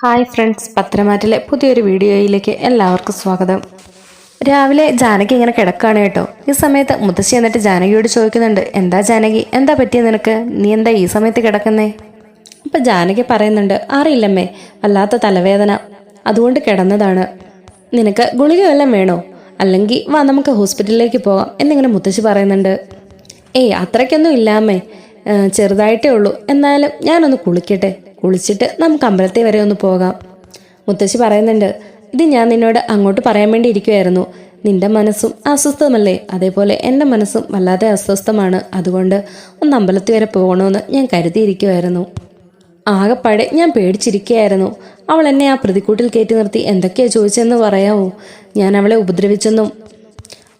Hi friends പത്രമാറ്റിലെ പുതിയൊരു വീഡിയോയിലേക്ക് എല്ലാവർക്കും സ്വാഗതം. രാവിലെ ജാനകി ഇങ്ങനെ കിടക്കാണ് കേട്ടോ. ഈ സമയത്ത് മുത്തശ്ശി എന്നിട്ട് ജാനകിയോട് ചോദിക്കുന്നുണ്ട് എന്താ ജാനകി? എന്താ പറ്റിയ നിനക്ക്? നീ എന്താ ഈ സമയത്ത് കിടക്കുന്നേ? അപ്പം ജാനകി പറയുന്നുണ്ട് അറിയില്ലമ്മേ വല്ലാത്ത തലവേദന. അതുകൊണ്ട് കിടന്നതാണ്. നിനക്ക് ഗുളിക വല്ലതും വേണോ? അല്ലെങ്കിൽ വാ നമുക്ക് ഹോസ്പിറ്റലിലേക്ക് പോകാം എന്നിങ്ങനെ മുത്തശ്ശി പറയുന്നുണ്ട്. ഏയ് അത്രയ്ക്കൊന്നും ഇല്ലാമേ ഏഹ് ചെറുതായിട്ടേ ഉള്ളൂ. എന്നാലും ഞാനൊന്ന് കുളിക്കട്ടെ. കുളിച്ചിട്ട് നമുക്ക് അമ്പലത്തിൽ വരെ ഒന്ന് പോകാം. മുത്തശ്ശി പറയുന്നുണ്ട് ഇത് ഞാൻ നിന്നോട് അങ്ങോട്ട് പറയാൻ വേണ്ടി ഇരിക്കുമായിരുന്നു നിന്റെ മനസ്സും അസ്വസ്ഥമല്ലേ അതേപോലെ എന്റെ മനസ്സും വല്ലാതെ അസ്വസ്ഥമാണ്. അതുകൊണ്ട് ഒന്ന് അമ്പലത്തിൽ വരെ പോകണമെന്ന് ഞാൻ കരുതിയിരിക്കുമായിരുന്നു ആകെപ്പാടെ ഞാൻ പേടിച്ചിരിക്കുകയായിരുന്നു. അവൾ എന്നെ ആ പ്രതിക്കൂട്ടിൽ കയറ്റി നിർത്തി എന്തൊക്കെയാ ചോദിച്ചെന്ന് പറയാമോ ഞാൻ അവളെ ഉപദ്രവിച്ചെന്നും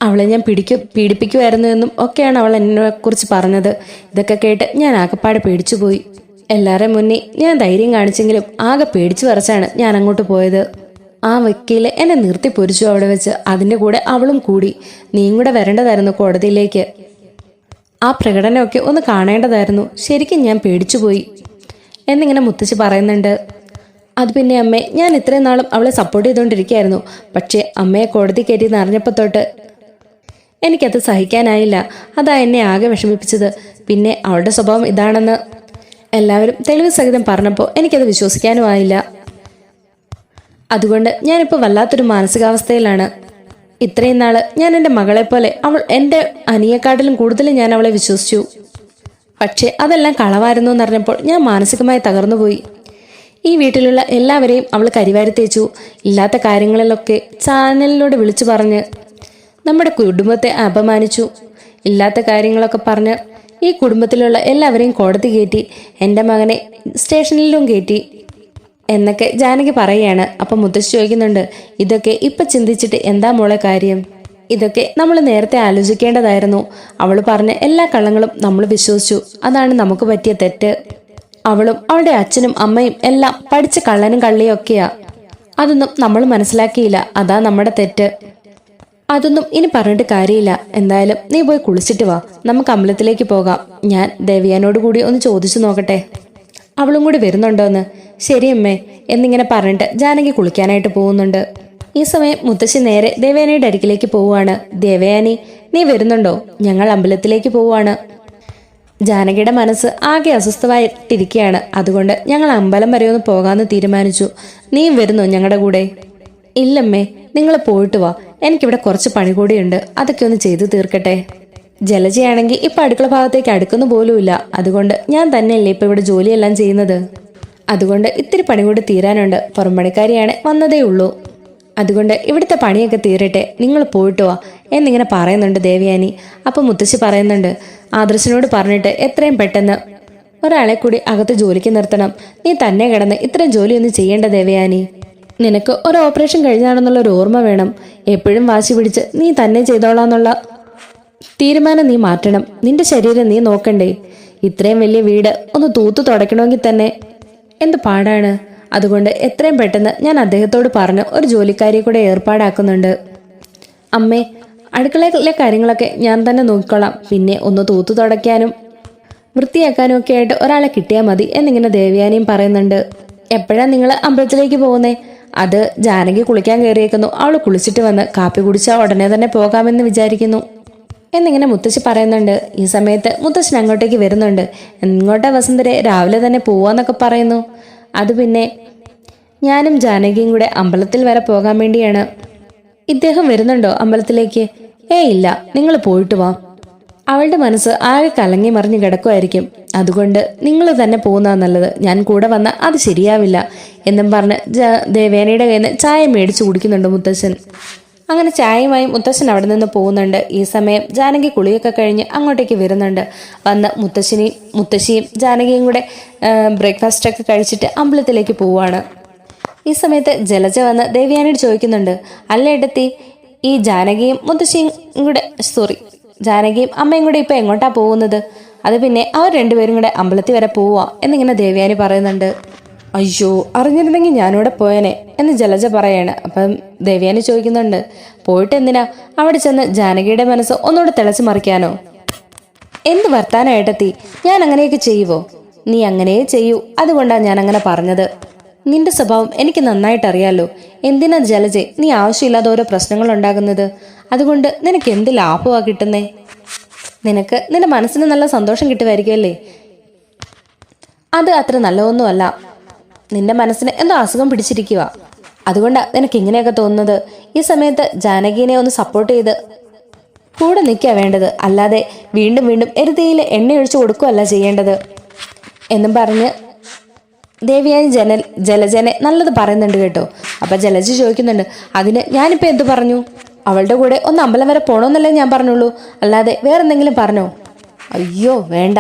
അവളെ ഞാൻ പിടിക്കും പീഡിപ്പിക്കുമായിരുന്നു എന്നും ഒക്കെയാണ് അവൾ എന്നെ കുറിച്ച് പറഞ്ഞത്. ഇതൊക്കെ കേട്ട് ഞാൻ ആകെപ്പാടെ പേടിച്ചുപോയി. എല്ലാവരുടെ മുന്നേ ഞാൻ ധൈര്യം കാണിച്ചെങ്കിലും ആകെ പേടിച്ചു വരച്ചാണ് ഞാൻ അങ്ങോട്ട് പോയത്. ആ വക്കീൽ എന്നെ നിർത്തി പൊരിച്ചു അവിടെ വെച്ച്. അതിന്റെ കൂടെ അവളും കൂടി. നീയും കൂടെ വരേണ്ടതായിരുന്നു കോടതിയിലേക്ക്. ആ പ്രകടനമൊക്കെ ഒന്ന് കാണേണ്ടതായിരുന്നു. ശരിക്കും ഞാൻ പേടിച്ചുപോയി. എന്നിങ്ങനെ മുത്തശ്ശി പറയുന്നുണ്ട്. അത് പിന്നെ അമ്മേ ഞാൻ ഇത്രയും നാളും അവളെ സപ്പോർട്ട് ചെയ്തുകൊണ്ടിരിക്കുകയായിരുന്നു. പക്ഷേ അമ്മയെ കോടതി കയറ്റിയെന്ന് അറിഞ്ഞപ്പോൾ തൊട്ട് എനിക്കത് സഹിക്കാനായില്ല. അതാ എന്നെ ആകെ വിഷമിപ്പിച്ചത്. പിന്നെ അവളുടെ സ്വഭാവം ഇതാണെന്ന്. എല്ലാവരും തെളിവ് സഹിതം പറഞ്ഞപ്പോൾ എനിക്കത് വിശ്വസിക്കാനും ആയില്ല. അതുകൊണ്ട് ഞാനിപ്പോൾ വല്ലാത്തൊരു മാനസികാവസ്ഥയിലാണ്. ഇത്രയും നാൾ ഞാൻ എന്റെ മകളെപ്പോലെ പോലെ അവൾ എന്റെ അനിയെക്കാട്ടിലും കൂടുതൽ ഞാൻ അവളെ വിശ്വസിച്ചു. പക്ഷേ അതെല്ലാം കളവായിരുന്നു എന്നറിഞ്ഞപ്പോൾ ഞാൻ മാനസികമായി തകർന്നുപോയി. ഈ വീട്ടിലുള്ള എല്ലാവരെയും അവൾ കരിവാരി തേച്ചു. ഇല്ലാത്ത കാര്യങ്ങളിലൊക്കെ ചാനലിലൂടെ വിളിച്ചു പറഞ്ഞ് നമ്മുടെ കുടുംബത്തെ അപമാനിച്ചു. ഇല്ലാത്ത കാര്യങ്ങളൊക്കെ പറഞ്ഞ് ഈ കുടുംബത്തിലുള്ള എല്ലാവരെയും കോടതി കയറ്റി എന്റെ മകനെ സ്റ്റേഷനിലും കയറ്റി എന്നൊക്കെ ജാനകി പറയുകയാണ്. അപ്പം മുത്തശ്ശി ചോദിക്കുന്നുണ്ട് ഇതൊക്കെ ഇപ്പം ചിന്തിച്ചിട്ട് എന്താ മോളെ കാര്യം? ഇതൊക്കെ നമ്മൾ നേരത്തെ ആലോചിക്കേണ്ടതായിരുന്നു. അവൾ പറഞ്ഞ എല്ലാ കള്ളങ്ങളും നമ്മൾ വിശ്വസിച്ചു. അതാണ് നമുക്ക് പറ്റിയ തെറ്റ്. അവളും അവളുടെ അച്ഛനും അമ്മയും എല്ലാം പഠിച്ച കള്ളനും കള്ളിയൊക്കെയാ അതൊന്നും നമ്മൾ മനസ്സിലാക്കിയില്ല. അതാ നമ്മുടെ തെറ്റ്. അതൊന്നും ഇനി പറഞ്ഞിട്ട് കാര്യമില്ല. എന്തായാലും നീ പോയി കുളിച്ചിട്ട് വാ. നമുക്ക് അമ്പലത്തിലേക്ക് പോകാം. ഞാൻ ദേവിയാനോട് കൂടി ഒന്ന് ചോദിച്ചു നോക്കട്ടെ. അവളും കൂടി വരുന്നുണ്ടോന്ന്? ശരി അമ്മേ. എന്നിങ്ങനെ പറഞ്ഞിട്ട് ജാനകി കുളിക്കാനായിട്ട് പോകുന്നുണ്ട്. ഈ സമയം മുത്തശ്ശി നേരെ ദേവയാനിയുടെ അരികിലേക്ക് പോവുകയാണ്. ദേവയാനി നീ വരുന്നുണ്ടോ? ഞങ്ങൾ അമ്പലത്തിലേക്ക് പോവുകയാണ്. ജാനകിയുടെ മനസ്സ് ആകെ അസ്വസ്ഥമായിട്ടിരിക്കുകയാണ്. അതുകൊണ്ട് ഞങ്ങൾ അമ്പലം വരെ ഒന്ന് പോകാമെന്ന് തീരുമാനിച്ചു. നീ വരുന്നോ ഞങ്ങളുടെ കൂടെ? ഇല്ലമ്മേ നിങ്ങൾ പോയിട്ട് വാ. എനിക്കിവിടെ കുറച്ച് പണി കൂടിയുണ്ട്. അതൊക്കെ ഒന്ന് ചെയ്തു തീർക്കട്ടെ. ജലജയാണെങ്കിൽ ഇപ്പൊ അടുക്കള ഭാഗത്തേക്ക് അടുക്കുന്നു പോലുമില്ല. അതുകൊണ്ട് ഞാൻ തന്നെയല്ലേ ഇപ്പൊ ഇവിടെ ജോലിയെല്ലാം ചെയ്യുന്നത്? അതുകൊണ്ട് ഇത്തിരി പണി കൂടി തീരാനുണ്ട്. പുറംപണിക്കാരിയാണ് വന്നതേ ഉള്ളൂ. അതുകൊണ്ട് ഇവിടുത്തെ പണിയൊക്കെ തീരട്ടെ. നിങ്ങൾ പോയിട്ട് വാ. എന്നിങ്ങനെ പറയുന്നുണ്ട് ദേവയാനി. അപ്പം മുത്തശ്ശി പറയുന്നുണ്ട് ആദർശനോട് പറഞ്ഞിട്ട് എത്രയും പെട്ടെന്ന് ഒരാളെ കൂടി അകത്ത് ജോലിക്ക് നിർത്തണം. നീ തന്നെ കിടന്ന് ഇത്രയും ജോലിയൊന്നും ചെയ്യേണ്ട ദേവയാനി. നിനക്ക് ഒരു ഓപ്പറേഷൻ കഴിഞ്ഞാണെന്നുള്ള ഒരു ഓർമ്മ വേണം. എപ്പോഴും വാശി പിടിച്ച് നീ തന്നെ ചെയ്തോളാന്നുള്ള തീരുമാനം നീ മാറ്റണം. നിന്റെ ശരീരം നീ നോക്കണ്ടേ. ഇത്രയും വലിയ വീട് ഒന്ന് തൂത്തു തുടയ്ക്കണമെങ്കിൽ തന്നെ എന്ത് പാടാണ്? അതുകൊണ്ട് എത്രയും പെട്ടെന്ന് ഞാൻ അദ്ദേഹത്തോട് പറഞ്ഞ് ഒരു ജോലിക്കാരിയെ കൂടെ ഏർപ്പാടാക്കുന്നുണ്ട്. അമ്മേ അടുക്കളയിലെ കാര്യങ്ങളൊക്കെ ഞാൻ തന്നെ നോക്കിക്കൊള്ളാം പിന്നെ ഒന്ന് തൂത്തു തുടയ്ക്കാനും വൃത്തിയാക്കാനും ഒക്കെ ആയിട്ട് ഒരാളെ കിട്ടിയാൽ മതി എന്നിങ്ങനെ ദേവ്യാനിയും പറയുന്നുണ്ട്. എപ്പോഴാണ് നിങ്ങൾ അമ്പലത്തിലേക്ക് പോകുന്നേ? അത് ജാനകി കുളിക്കാൻ കയറിയേക്കുന്നു. അവൾ കുളിച്ചിട്ട് വന്ന് കാപ്പി കുടിച്ചാൽ ഉടനെ തന്നെ പോകാമെന്ന് വിചാരിക്കുന്നു. എന്നിങ്ങനെ മുത്തശ്ശി പറയുന്നുണ്ട് ഈ സമയത്ത് മുത്തശ്ശൻ അങ്ങോട്ടേക്ക് വരുന്നുണ്ട്. ഇങ്ങോട്ടെ വസന്തരെ രാവിലെ തന്നെ പോവാന്നൊക്കെ പറയുന്നു. അത് പിന്നെ ഞാനും ജാനകിയും കൂടെ അമ്പലത്തിൽ വരെ പോകാൻ വേണ്ടിയാണ്. ഇദ്ദേഹം വരുന്നുണ്ടോ അമ്പലത്തിലേക്ക്? ഏ ഇല്ല നിങ്ങൾ പോയിട്ട് വാ. അവളുടെ മനസ്സ് ആകെ കലങ്ങി മറിഞ്ഞു കിടക്കുമായിരിക്കും അതുകൊണ്ട് നിങ്ങൾ തന്നെ പോകുന്നതാ നല്ലത്. ഞാൻ കൂടെ വന്ന അത് ശരിയാവില്ല എന്നും പറഞ്ഞ് ദേവേനയുടെ കയ്യിൽ നിന്ന് ചായ മേടിച്ചു കുടിക്കുന്നുണ്ട് മുത്തശ്ശൻ. അങ്ങനെ ചായയുമായി മുത്തശ്ശൻ അവിടെ നിന്ന് പോകുന്നുണ്ട്. ഈ സമയം ജാനകി കുളിയൊക്കെ കഴിഞ്ഞ് അങ്ങോട്ടേക്ക് വരുന്നുണ്ട്. വന്ന് മുത്തശ്ശിനെയും മുത്തശ്ശിയും ജാനകിയും കൂടെ ബ്രേക്ക്ഫാസ്റ്റ് ഒക്കെ കഴിച്ചിട്ട് അമ്പലത്തിലേക്ക് പോവുകയാണ് ഈ സമയത്ത് ജലജ വന്ന് ദേവ്യാനോട് ചോദിക്കുന്നുണ്ട് അല്ല ഈ ജാനകിയും മുത്തശ്ശിയും കൂടെ സോറി ജാനകിയും അമ്മയും കൂടെ ഇപ്പം എങ്ങോട്ടാ പോകുന്നത്? അത് പിന്നെ അവർ രണ്ടുപേരും കൂടെ അമ്പലത്തിൽ വരെ പോവാ എന്നിങ്ങനെ ദേവ്യാനി പറയുന്നുണ്ട്. അയ്യോ അറിഞ്ഞിരുന്നെങ്കിൽ ഞാനിവിടെ പോയനെ എന്ന് ജലജ പറയാണ്. അപ്പം ദേവ്യാനി ചോദിക്കുന്നുണ്ട് പോയിട്ട് എന്തിനാ? അവിടെ ചെന്ന് ജാനകിയുടെ മനസ്സ് ഒന്നുകൂടെ തിളച്ചു മറിക്കാനോ? എന്ത് വർത്താനായിട്ടെത്തി? ഞാൻ അങ്ങനെയൊക്കെ ചെയ്യുവോ? നീ അങ്ങനെ ചെയ്യൂ. അതുകൊണ്ടാണ് ഞാൻ അങ്ങനെ പറഞ്ഞത്. നിന്റെ സ്വഭാവം എനിക്ക് നന്നായിട്ടറിയാലോ. എന്തിനാ ജലജെ? നീ ആവശ്യമില്ലാതെ ഓരോ പ്രശ്നങ്ങൾ ഉണ്ടാകുന്നത് അതുകൊണ്ട് നിനക്ക് എന്ത് ലാഭമാ കിട്ടുന്നേ? നിനക്ക് നിന്റെ മനസ്സിന് നല്ല സന്തോഷം കിട്ടുമായിരിക്കുമല്ലേ അത് അത്ര നല്ലതൊന്നുമല്ല. നിന്റെ മനസ്സിന് എന്തോ അസുഖം പിടിച്ചിരിക്കുക അതുകൊണ്ടാണ് നിനക്ക് ഇങ്ങനെയൊക്കെ തോന്നുന്നത്. ഈ സമയത്ത് ജാനകീനെ ഒന്ന് സപ്പോർട്ട് ചെയ്ത് കൂടെ നിൽക്കുക വേണ്ടത്. അല്ലാതെ വീണ്ടും വീണ്ടും എരുതിയിൽ എണ്ണയൊഴിച്ചു കൊടുക്കുകയല്ല ചെയ്യേണ്ടത്. എന്നും പറഞ്ഞ് ദേവിയാനി ജനൽ ജലജനെ നല്ലത് പറയുന്നുണ്ട് കേട്ടോ. അപ്പം ജലജ ചോദിക്കുന്നുണ്ട് അതിന് ഞാനിപ്പോൾ എന്ത് പറഞ്ഞു? അവളുടെ കൂടെ ഒന്ന് അമ്പലം വരെ പോണോന്നല്ലേ ഞാൻ പറഞ്ഞുള്ളൂ. അല്ലാതെ വേറെന്തെങ്കിലും പറഞ്ഞോ? അയ്യോ വേണ്ട.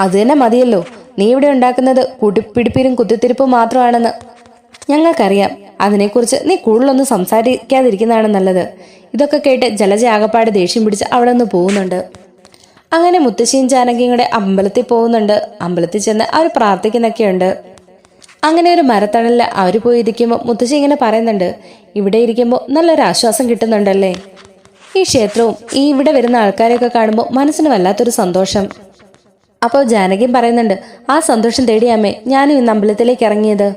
അത് തന്നെ മതിയല്ലോ. നീ ഇവിടെ ഉണ്ടാക്കുന്നത് കൂട്ടിപ്പിടിപ്പിലും കുത്തിത്തിരിപ്പും മാത്രമാണെന്ന് ഞങ്ങൾക്കറിയാം. അതിനെക്കുറിച്ച് നീ കൂടുതലൊന്നും സംസാരിക്കാതിരിക്കുന്നതാണ് നല്ലത്. ഇതൊക്കെ കേട്ട് ജലജ ആകപ്പാട് ദേഷ്യം പിടിച്ച് അവിടെ നിന്ന് പോകുന്നുണ്ട്. അങ്ങനെ മുത്തശ്ശിയും ജാനകിയും കൂടെ അമ്പലത്തിൽ പോകുന്നുണ്ട്. അമ്പലത്തിൽ ചെന്ന് അവർ പ്രാർത്ഥിക്കുന്നൊക്കെയുണ്ട്. അങ്ങനെ ഒരു മരത്തണലിൽ അവർ പോയി ഇരിക്കുമ്പോൾ മുത്തശ്ശി ഇങ്ങനെ പറയുന്നുണ്ട് ഇവിടെ ഇരിക്കുമ്പോൾ നല്ലൊരു ആശ്വാസം കിട്ടുന്നുണ്ടല്ലേ? ഈ ക്ഷേത്രവും ഈ ഇവിടെ വരുന്ന ആൾക്കാരെയൊക്കെ കാണുമ്പോൾ മനസ്സിന് വല്ലാത്തൊരു സന്തോഷം. അപ്പോൾ ജാനകിയും പറയുന്നുണ്ട് ആ സന്തോഷം തേടിയാമേ ഞാനും ഇന്ന് അമ്പലത്തിലേക്ക് ഇറങ്ങിയത്.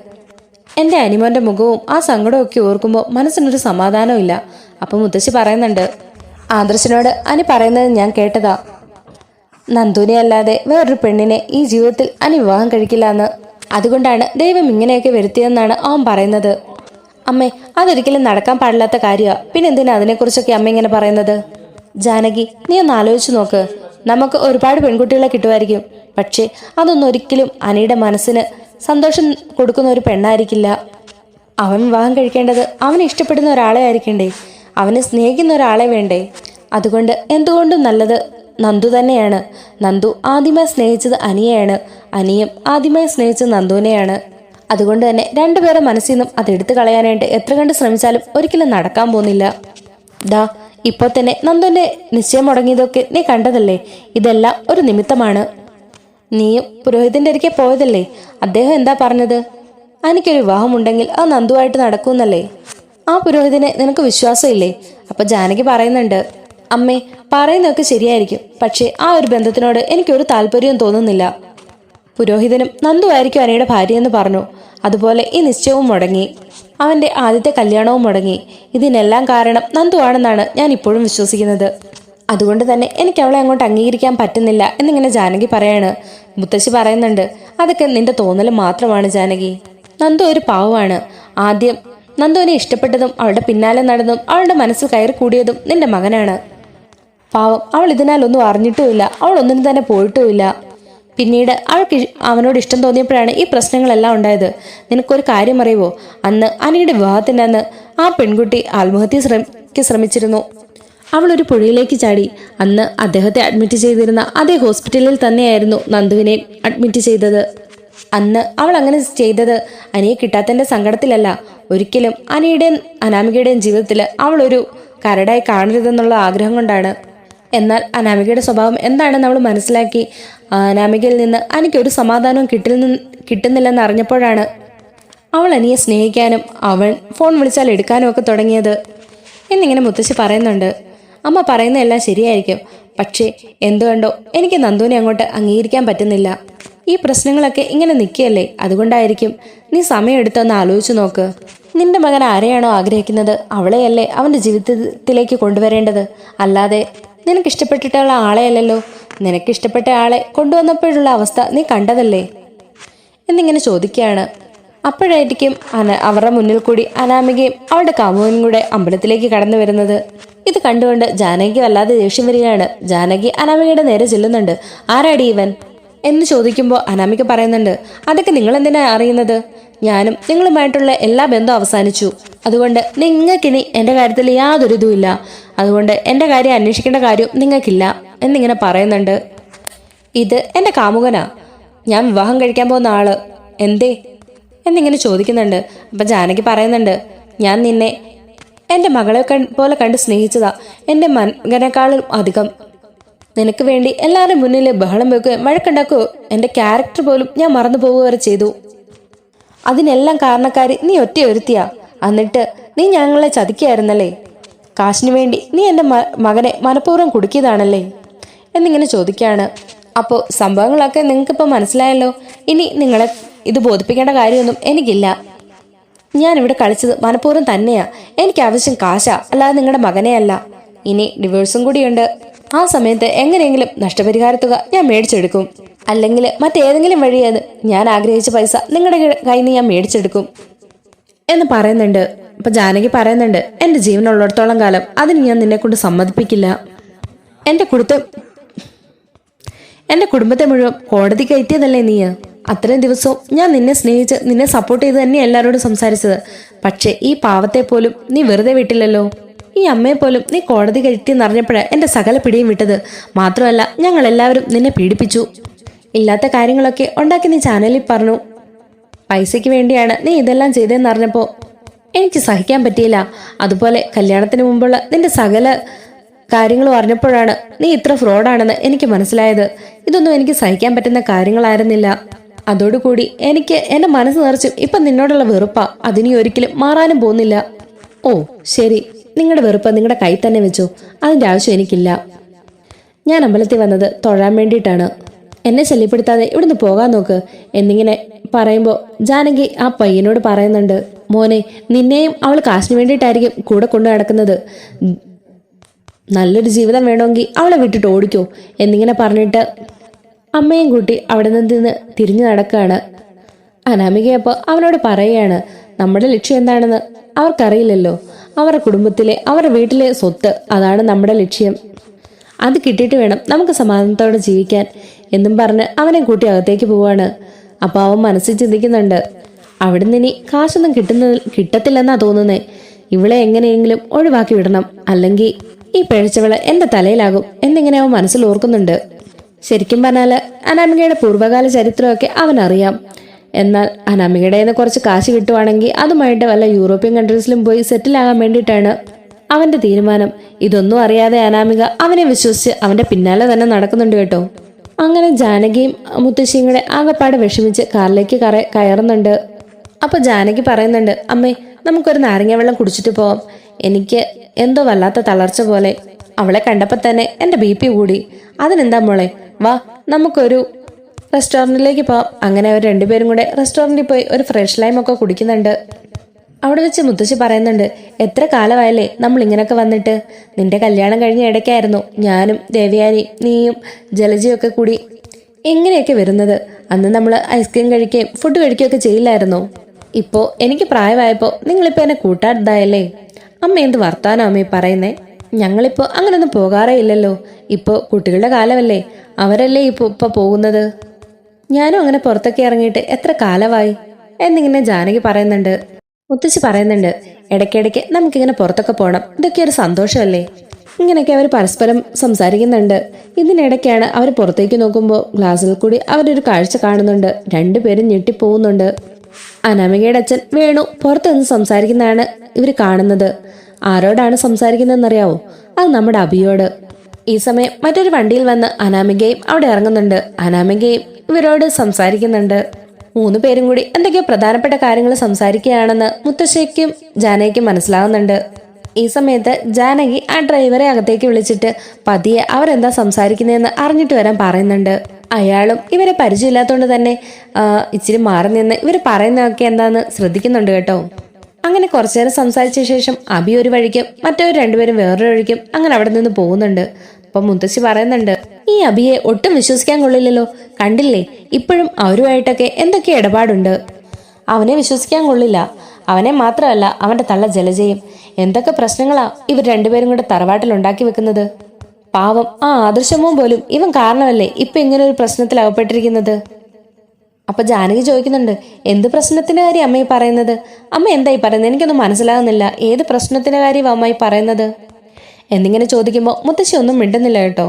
എന്റെ അനിമോന്റെ മുഖവും ആ സങ്കടവും ഒക്കെ ഓർക്കുമ്പോൾ മനസ്സിനൊരു സമാധാനവും ഇല്ല. അപ്പോൾ മുത്തശ്ശി പറയുന്നുണ്ട് ആദർശനോട് അനി പറയുന്നത് ഞാൻ കേട്ടതാ. നന്ദുനെ അല്ലാതെ വേറൊരു പെണ്ണിനെ ഈ ജീവിതത്തിൽ അനി വിവാഹം കഴിക്കില്ല എന്ന് അതുകൊണ്ടാണ് ദൈവം ഇങ്ങനെയൊക്കെ വരുത്തിയെന്നാണ് അവൻ പറയുന്നത്. അമ്മേ അതൊരിക്കലും നടക്കാൻ പാടില്ലാത്ത കാര്യമാണ് പിന്നെ എന്തിനാ അതിനെക്കുറിച്ചൊക്കെ അമ്മ ഇങ്ങനെ പറയുന്നത്? ജാനകി നീ ഒന്ന് ആലോചിച്ചു നോക്ക്. നമുക്ക് ഒരുപാട് പെൺകുട്ടികളെ കിട്ടുമായിരിക്കും. പക്ഷേ അതൊന്നും ഒരിക്കലും അനിയുടെ മനസ്സിന് സന്തോഷം കൊടുക്കുന്ന ഒരു പെണ്ണായിരിക്കില്ല. അവൻ വിവാഹം കഴിക്കേണ്ടത് അവന് ഇഷ്ടപ്പെടുന്ന ഒരാളെ ആയിരിക്കണ്ടേ? അവനെ സ്നേഹിക്കുന്ന ഒരാളെ വേണ്ടേ? അതുകൊണ്ട് എന്തുകൊണ്ടും നല്ലത് നന്ദു തന്നെയാണ്. നന്ദു ആദ്യമായി സ്നേഹിച്ചത് അനിയെയാണ്. അനിയും ആദ്യമായി സ്നേഹിച്ചത് നന്ദുവിനെയാണ്. അതുകൊണ്ട് തന്നെ രണ്ടുപേരെ മനസ്സിൽ നിന്നും അത് എടുത്തു കളയാനായിട്ട് എത്ര കണ്ട് ശ്രമിച്ചാലും ഒരിക്കലും നടക്കാൻ പോകുന്നില്ല. ദാ ഇപ്പോൾ തന്നെ നന്ദുവിന്റെ നിശ്ചയം മുടങ്ങിയതൊക്കെ നീ കണ്ടതല്ലേ? ഇതെല്ലാം ഒരു നിമിത്തമാണ്. നീയും പുരോഹിതന്റെ അരികെ പോയതല്ലേ? അദ്ദേഹം എന്താ പറഞ്ഞത്? എനിക്കൊരു വിവാഹമുണ്ടെങ്കിൽ അത് നന്ദുവായിട്ട് നടക്കുമെന്നല്ലേ? ആ പുരോഹിതനെ നിനക്ക് വിശ്വാസമില്ലേ? അപ്പൊ ജാനകി പറയുന്നുണ്ട് അമ്മേ പറയുന്നതൊക്കെ ശരിയായിരിക്കും. പക്ഷേ ആ ഒരു ബന്ധത്തിനോട് എനിക്കൊരു താല്പര്യവും തോന്നുന്നില്ല. പുരോഹിതനും നന്ദുവായിരിക്കും അനയുടെ ഭാര്യയെന്ന് പറഞ്ഞു. അതുപോലെ ഈ നിശ്ചയവും മുടങ്ങി. അവന്റെ ആദ്യത്തെ കല്യാണവും മുടങ്ങി. ഇതിനെല്ലാം കാരണം നന്ദുവാണെന്നാണ് ഞാൻ ഇപ്പോഴും വിശ്വസിക്കുന്നത്. അതുകൊണ്ട് തന്നെ എനിക്ക് അവളെ അങ്ങോട്ട് അംഗീകരിക്കാൻ പറ്റുന്നില്ല എന്നിങ്ങനെ ജാനകി പറയാണ്. മുത്തശ്ശി പറയുന്നുണ്ട് അതൊക്കെ നിന്റെ തോന്നൽ മാത്രമാണ് ജാനകി. നന്ദു ഒരു പാവമാണ് ആദ്യം നന്ദുവിനെ ഇഷ്ടപ്പെട്ടതും അവളുടെ പിന്നാലെ നടന്നതും അവളുടെ മനസ്സിൽ കയറി കൂടിയതും നിന്റെ മകനാണ്. പാവം. അവൾ ഇതിനാലൊന്നും അറിഞ്ഞിട്ടുമില്ല. അവൾ ഒന്നിനും തന്നെ പോയിട്ടുമില്ല. പിന്നീട് അവൾക്ക് അവനോട് ഇഷ്ടം തോന്നിയപ്പോഴാണ് ഈ പ്രശ്നങ്ങളെല്ലാം ഉണ്ടായത്. നിനക്കൊരു കാര്യം അറിയുമോ അന്ന് അനിയുടെ വിവാഹത്തിന്റെ അന്ന് ആ പെൺകുട്ടി ആത്മഹത്യ ശ്രമിക്ക് ശ്രമിച്ചിരുന്നു. അവൾ ഒരു പുഴയിലേക്ക് ചാടി. അന്ന് അദ്ദേഹത്തെ അഡ്മിറ്റ് ചെയ്തിരുന്ന അതേ ഹോസ്പിറ്റലിൽ തന്നെയായിരുന്നു നന്ദുവിനെ അഡ്മിറ്റ് ചെയ്തത്. അന്ന് അവൾ അങ്ങനെ ചെയ്തത് അനിയെ കിട്ടാത്തന്റെ സങ്കടത്തിലല്ല. ഒരിക്കലും അനിയുടെയും അനാമികയുടെയും ജീവിതത്തിൽ അവൾ ഒരു കരടായി കാണരുതെന്നുള്ള ആഗ്രഹം കൊണ്ടാണ്. എന്നാൽ അനാമികയുടെ സ്വഭാവം എന്താണ് നമ്മൾ മനസ്സിലാക്കി. അനാമികയിൽ നിന്ന് അനിക്ക് ഒരു സമാധാനവും കിട്ടില്ല കിട്ടുന്നില്ലെന്ന് അറിഞ്ഞപ്പോഴാണ് അവൾ അനിയെ സ്നേഹിക്കാനും അവൻ ഫോൺ വിളിച്ചാൽ എടുക്കാനും ഒക്കെ തുടങ്ങിയത്. എന്നിങ്ങനെ മുത്തശ്ശി പറയുന്നുണ്ട് അമ്മ പറയുന്നതെല്ലാം ശരിയായിരിക്കും. പക്ഷേ എന്തുകൊണ്ടോ എനിക്ക് നന്ദുവിനെ അങ്ങോട്ട് അംഗീകരിക്കാൻ പറ്റുന്നില്ല. ഈ പ്രശ്നങ്ങളൊക്കെ ഇങ്ങനെ നിൽക്കുകയല്ലേ? അതുകൊണ്ടായിരിക്കും നീ സമയം എടുത്തൊന്ന് ആലോചിച്ചു നോക്ക്. നിന്റെ മകൻ ആരെയാണോ ആഗ്രഹിക്കുന്നത്? അവളെയല്ലേ അവന്റെ ജീവിതത്തിലേക്ക് കൊണ്ടുവരേണ്ടത്? അല്ലാതെ നിനക്ക് ഇഷ്ടപ്പെട്ടിട്ടുള്ള ആളെയല്ലല്ലോ നിനക്ക് ഇഷ്ടപ്പെട്ട ആളെ കൊണ്ടുവന്നപ്പോഴുള്ള അവസ്ഥ നീ കണ്ടതല്ലേ? എന്നിങ്ങനെ ചോദിക്കുകയാണ്. അപ്പോഴായിരിക്കും അന അവരുടെ മുന്നിൽ കൂടി അനാമികയും അവളുടെ കാമുകനും കൂടെ അമ്പലത്തിലേക്ക് കടന്നു വരുന്നത്. ഇത് കണ്ടുകൊണ്ട് ജാനകി വല്ലാതെ ദേഷ്യം വരികയാണ്. ജാനകി അനാമികയുടെ നേരെ ചെല്ലുന്നുണ്ട്. ആരാടി ഇവൻ? എന്ന് ചോദിക്കുമ്പോൾ അനാമിക പറയുന്നുണ്ട്. അതൊക്കെ നിങ്ങൾ എന്തിനാ അറിയുന്നത്? ഞാനും നിങ്ങളുമായിട്ടുള്ള എല്ലാ ബന്ധവും അവസാനിച്ചു. അതുകൊണ്ട് നിങ്ങൾക്കിനി എന്റെ കാര്യത്തിൽ യാതൊരു ഇതുമില്ല അതുകൊണ്ട് എന്റെ കാര്യം അന്വേഷിക്കേണ്ട കാര്യം നിങ്ങൾക്കില്ല എന്നിങ്ങനെ പറയുന്നുണ്ട്. ഇത് എന്റെ കാമുകനാ. ഞാൻ വിവാഹം കഴിക്കാൻ പോകുന്ന ആൾ. എന്തേ? എന്നിങ്ങനെ ചോദിക്കുന്നുണ്ട്. അപ്പം ജാനകി പറയുന്നുണ്ട് ഞാൻ നിന്നെ എന്റെ മകളെ പോലെ കണ്ട് സ്നേഹിച്ചതാ. എന്റെ മകനേക്കാളും അധികം. നിനക്ക് വേണ്ടി എല്ലാവരും മുന്നിൽ ബഹളം വെക്കുകയും വഴക്കുണ്ടാക്കുകയോ എന്റെ ക്യാരക്ടർ പോലും ഞാൻ മറന്നു പോവുക വരെ ചെയ്തു. അതിനെല്ലാം കാരണക്കാരി നീ ഒറ്റ ഒരുത്തിയാ എന്നിട്ട് നീ ഞങ്ങളെ ചതിക്കായിരുന്നല്ലേ കാശിനു വേണ്ടി നീ എന്റെ മകനെ മനഃപൂർവം കുടുക്കിയതാണല്ലേ? എന്നിങ്ങനെ ചോദിക്കുകയാണ്. അപ്പോൾ സംഭവങ്ങളൊക്കെ നിങ്ങൾക്കിപ്പോൾ മനസ്സിലായല്ലോ. ഇനി നിങ്ങളെ ഇത് ബോധിപ്പിക്കേണ്ട കാര്യമൊന്നും എനിക്കില്ല. ഞാൻ ഇവിടെ കളിച്ചത് മനഃപൂർവം തന്നെയാ. എനിക്ക് ആവശ്യം കാശാ അല്ലാതെ നിങ്ങളുടെ മകനെയല്ല ഇനി ഡിവോഴ്സും കൂടിയുണ്ട്. ആ സമയത്ത് എങ്ങനെയെങ്കിലും നഷ്ടപരിഹാര തുക ഞാൻ മേടിച്ചെടുക്കും. അല്ലെങ്കിൽ മറ്റേതെങ്കിലും വഴിയത് ഞാൻ ആഗ്രഹിച്ച പൈസ നിങ്ങളുടെ കയ്യിൽ നിന്ന് ഞാൻ മേടിച്ചെടുക്കും. എന്ന് പറയുന്നുണ്ട്. അപ്പൊ ജാനകി പറയുന്നുണ്ട് എന്റെ ജീവനുള്ളിടത്തോളം കാലം അതിന് ഞാൻ നിന്നെ കൊണ്ട് സമ്മതിപ്പിക്കില്ല. എന്റെ കുടുത്ത എന്റെ കുടുംബത്തെ മുഴുവൻ കോടതി കയറ്റിയതല്ലേ നീ അത്രയും ദിവസവും ഞാൻ നിന്നെ സ്നേഹിച്ച് നിന്നെ സപ്പോർട്ട് ചെയ്ത് തന്നെ എല്ലാവരോടും സംസാരിച്ചത്. പക്ഷേ ഈ പാവത്തെ പോലും നീ വെറുതെ വിട്ടില്ലല്ലോ. ഈ അമ്മയെ പോലും നീ കോടതി കയറ്റിയെന്ന് അറിഞ്ഞപ്പോഴാണ് എന്റെ സകല പിടിയും വിട്ടത്. മാത്രമല്ല ഞങ്ങൾ എല്ലാവരും നിന്നെ പീഡിപ്പിച്ചു. ഇല്ലാത്ത കാര്യങ്ങളൊക്കെ ഉണ്ടാക്കി നീ ചാനലിൽ പറഞ്ഞു. പൈസയ്ക്ക് വേണ്ടിയാണ് നീ ഇതെല്ലാം ചെയ്തതെന്ന് അറിഞ്ഞപ്പോൾ എനിക്ക് സഹിക്കാൻ പറ്റിയില്ല. അതുപോലെ കല്യാണത്തിന് മുമ്പുള്ള നിന്റെ സകല കാര്യങ്ങളും അറിഞ്ഞപ്പോഴാണ് നീ ഇത്ര ഫ്രോഡാണെന്ന് എനിക്ക് മനസ്സിലായത്. ഇതൊന്നും എനിക്ക് സഹിക്കാൻ പറ്റുന്ന കാര്യങ്ങളായിരുന്നില്ല. അതോടുകൂടി എനിക്ക് എന്റെ മനസ്സ് നിറച്ചും ഇപ്പം നിന്നോടുള്ള വെറുപ്പാ. അതിനി ഒരിക്കലും മാറാനും പോകുന്നില്ല. ഓ ശരി. നിങ്ങളുടെ വെറുപ്പ് നിങ്ങളുടെ കൈ തന്നെ വെച്ചു. അതിന്റെ ആവശ്യം എനിക്കില്ല. ഞാൻ അമ്പലത്തിൽ വന്നത് തൊഴാൻ വേണ്ടിയിട്ടാണ്. എന്നെ ശല്യപ്പെടുത്താതെ ഇവിടുന്ന് പോകാൻ നോക്ക്. എന്നിങ്ങനെ പറയുമ്പോൾ ജാനകി ആ പയ്യനോട് പറയുന്നുണ്ട് മോനെ നിന്നെയും അവൾ കാശിന് വേണ്ടിയിട്ടായിരിക്കും കൂടെ കൊണ്ടു നടക്കുന്നത്. നല്ലൊരു ജീവിതം വേണമെങ്കിൽ അവളെ വിട്ടിട്ട് ഓടിക്കോ. എന്നിങ്ങനെ പറഞ്ഞിട്ട് അമ്മയും കൂട്ടി അവിടെ നിന്ന് തിരിഞ്ഞു നടക്കുകയാണ് അനാമികയപ്പോൾ അവനോട് പറയുകയാണ് നമ്മുടെ ലക്ഷ്യം എന്താണെന്ന് അവർക്കറിയില്ലല്ലോ. അവരുടെ കുടുംബത്തിലെ അവരുടെ വീട്ടിലെ സ്വത്ത് അതാണ് നമ്മുടെ ലക്ഷ്യം. അത് കിട്ടിയിട്ട് വേണം നമുക്ക് സമാധാനത്തോടെ ജീവിക്കാൻ. എന്നും പറഞ്ഞ് അവനെ കൂട്ടി അകത്തേക്ക് പോവാണ്. അപ്പൊ അവൻ മനസ്സിൽ ചിന്തിക്കുന്നുണ്ട് അവിടെ നിന്ന് ഇനി കാശൊന്നും കിട്ടുന്ന കിട്ടത്തില്ലെന്നാ തോന്നുന്നേ. ഇവളെ എങ്ങനെയെങ്കിലും ഒഴിവാക്കി വിടണം. അല്ലെങ്കിൽ ഈ പിഴച്ചവൾ എന്റെ തലയിലാകും എന്നിങ്ങനെ അവൻ മനസ്സിൽ ഓർക്കുന്നുണ്ട്. ശരിക്കും പറഞ്ഞാൽ അനാമികയുടെ പൂർവകാല ചരിത്രമൊക്കെ അവൻ അറിയാം എന്നാൽ അനാമികയുടെ നിന്ന് കുറച്ച് കാശ് കിട്ടുവാണെങ്കിൽ അതുമായിട്ട് വല്ല യൂറോപ്യൻ കൺട്രീസിലും പോയി സെറ്റിൽ ആകാൻ വേണ്ടിയിട്ടാണ് അവന്റെ തീരുമാനം. ഇതൊന്നും അറിയാതെ അനാമിക അവനെ വിശ്വസിച്ച് അവന്റെ പിന്നാലെ തന്നെ നടക്കുന്നുണ്ട് കേട്ടോ. അങ്ങനെ ജാനകിയും മുത്തശ്ശിയും കൂടെ ആകെപ്പാടെ വിഷമിച്ച് കാറിലേക്ക് കറ കയറുന്നുണ്ട്. അപ്പൊ ജാനകി പറയുന്നുണ്ട് അമ്മേ നമുക്കൊരു നാരങ്ങ വെള്ളം കുടിച്ചിട്ട് പോവാം. എനിക്ക് എന്തോ വല്ലാത്ത തളർച്ച പോലെ. അവളെ കണ്ടപ്പോൾ തന്നെ എന്റെ ബി പി കൂടി. അതിനെന്താ മോളെ? വാ നമുക്കൊരു റെസ്റ്റോറന്റിലേക്ക് പോവാം. അങ്ങനെ അവർ രണ്ടുപേരും കൂടെ റെസ്റ്റോറന്റിൽ പോയി ഒരു ഫ്രഷ് ലൈം ഒക്കെ കുടിക്കുന്നുണ്ട്. അവിടെ വെച്ച് മുത്തശ്ശി പറയുന്നുണ്ട് എത്ര കാലമായല്ലേ നമ്മൾ ഇങ്ങനൊക്കെ വന്നിട്ട്? നിന്റെ കല്യാണം കഴിഞ്ഞ ഇടയ്ക്കായിരുന്നു ഞാനും ദേവയാനി നീയും ജലജിയൊക്കെ കൂടി എങ്ങനെയൊക്കെ വരുന്നത്? അന്ന് നമ്മൾ ഐസ്ക്രീം കഴിക്കുകയും ഫുഡ് കഴിക്കുകയൊക്കെ ചെയ്യില്ലായിരുന്നോ. ഇപ്പോൾ എനിക്ക് പ്രായമായപ്പോൾ നിങ്ങളിപ്പോൾ എന്നെ കൂട്ടാടുതായല്ലേ അമ്മ എന്ത് വർത്താനോ അമ്മ പറയുന്നേ? ഞങ്ങളിപ്പോൾ അങ്ങനൊന്നും പോകാറേ ഇല്ലല്ലോ. ഇപ്പോൾ കുട്ടികളുടെ കാലമല്ലേ. അവരല്ലേ ഇപ്പോൾ ഇപ്പോൾ പോകുന്നത്? ഞാനും അങ്ങനെ പുറത്തൊക്കെ ഇറങ്ങിയിട്ട് എത്ര കാലമായി? എന്നിങ്ങനെ ജാനകി പറയുന്നുണ്ട് മുത്തശ്ശി പറയുന്നുണ്ട് ഇടയ്ക്കിടയ്ക്ക് നമുക്കിങ്ങനെ പുറത്തൊക്കെ പോകണം ഇതൊക്കെ ഒരു സന്തോഷമല്ലേ? ഇങ്ങനെയൊക്കെ അവർ പരസ്പരം സംസാരിക്കുന്നുണ്ട്. ഇതിനിടയ്ക്കാണ് അവർ പുറത്തേക്ക് നോക്കുമ്പോൾ ഗ്ലാസ്സിൽ കൂടി അവരൊരു കാഴ്ച കാണുന്നുണ്ട്. രണ്ടുപേരും ഞെട്ടിപ്പോകുന്നുണ്ട്. അനാമികയുടെ അച്ഛൻ വേണു പുറത്തു നിന്ന് സംസാരിക്കുന്നതാണ് ഇവർ കാണുന്നത്. ആരോടാണ് സംസാരിക്കുന്നതെന്നറിയാവോ? അത് നമ്മുടെ അഭിയോട് ഈ സമയം മറ്റൊരു വണ്ടിയിൽ വന്ന് അനാമികയും അവിടെ ഇറങ്ങുന്നുണ്ട്. അനാമികയും ഇവരോട് സംസാരിക്കുന്നുണ്ട്. മൂന്ന് പേരും കൂടി എന്തൊക്കെയോ പ്രധാനപ്പെട്ട കാര്യങ്ങൾ സംസാരിക്കുകയാണെന്ന് മുത്തശ്ശിക്കും ജാനകിക്കും മനസ്സിലാവുന്നുണ്ട്. ഈ സമയത്ത് ജാനകി ആ ഡ്രൈവറെ അകത്തേക്ക് വിളിച്ചിട്ട് പതിയെ അവരെന്താ സംസാരിക്കുന്നതെന്ന് അറിഞ്ഞിട്ട് വരാൻ പറയുന്നുണ്ട്. അയാളും ഇവരെ പരിചയമില്ലാത്തതുകൊണ്ട് തന്നെ ഇച്ചിരി മാറി നിന്ന് ഇവർ പറയുന്നതൊക്കെ എന്താന്ന് ശ്രദ്ധിക്കുന്നുണ്ട് കേട്ടോ. അങ്ങനെ കുറച്ചു നേരം സംസാരിച്ച ശേഷം അബി ഒരു വഴിക്കും മറ്റവർ രണ്ടുപേരും വേറൊരു വഴിക്കും അങ്ങനെ അവിടെ നിന്ന് പോകുന്നുണ്ട്. അപ്പൊ മുത്തശ്ശി പറയുന്നുണ്ട് ഈ അബിയെ ഒട്ടും വിശ്വസിക്കാൻ കൊള്ളില്ലല്ലോ. കണ്ടില്ലേ? ഇപ്പോഴും അവരുമായിട്ടൊക്കെ എന്തൊക്കെ ഇടപാടുണ്ട്? അവനെ വിശ്വസിക്കാൻ കൊള്ളില്ല. അവനെ മാത്രമല്ല അവന്റെ തള്ള ജലജയും. എന്തൊക്കെ പ്രശ്നങ്ങളാ ഇവർ രണ്ടുപേരും കൂടെ തറവാട്ടിൽ ഉണ്ടാക്കി വെക്കുന്നത്? പാവം ആ ആദർശമോ പോലും ഇവൻ കാരണമല്ലേ ഇപ്പൊ ഇങ്ങനെ ഒരു പ്രശ്നത്തിൽ അകപ്പെട്ടിരിക്കുന്നത്? അപ്പൊ ജാനകി ചോദിക്കുന്നുണ്ട് എന്ത് പ്രശ്നത്തിന്റെ കാര്യം അമ്മയെ പറയുന്നത്? അമ്മ എന്തായി പറയുന്നത് എനിക്കൊന്നും മനസ്സിലാകുന്നില്ല. ഏത് പ്രശ്നത്തിന്റെ കാര്യം അമ്മായി പറയുന്നത്? എന്നിങ്ങനെ ചോദിക്കുമ്പോൾ മുത്തശ്ശി ഒന്നും മിണ്ടുന്നില്ല കേട്ടോ.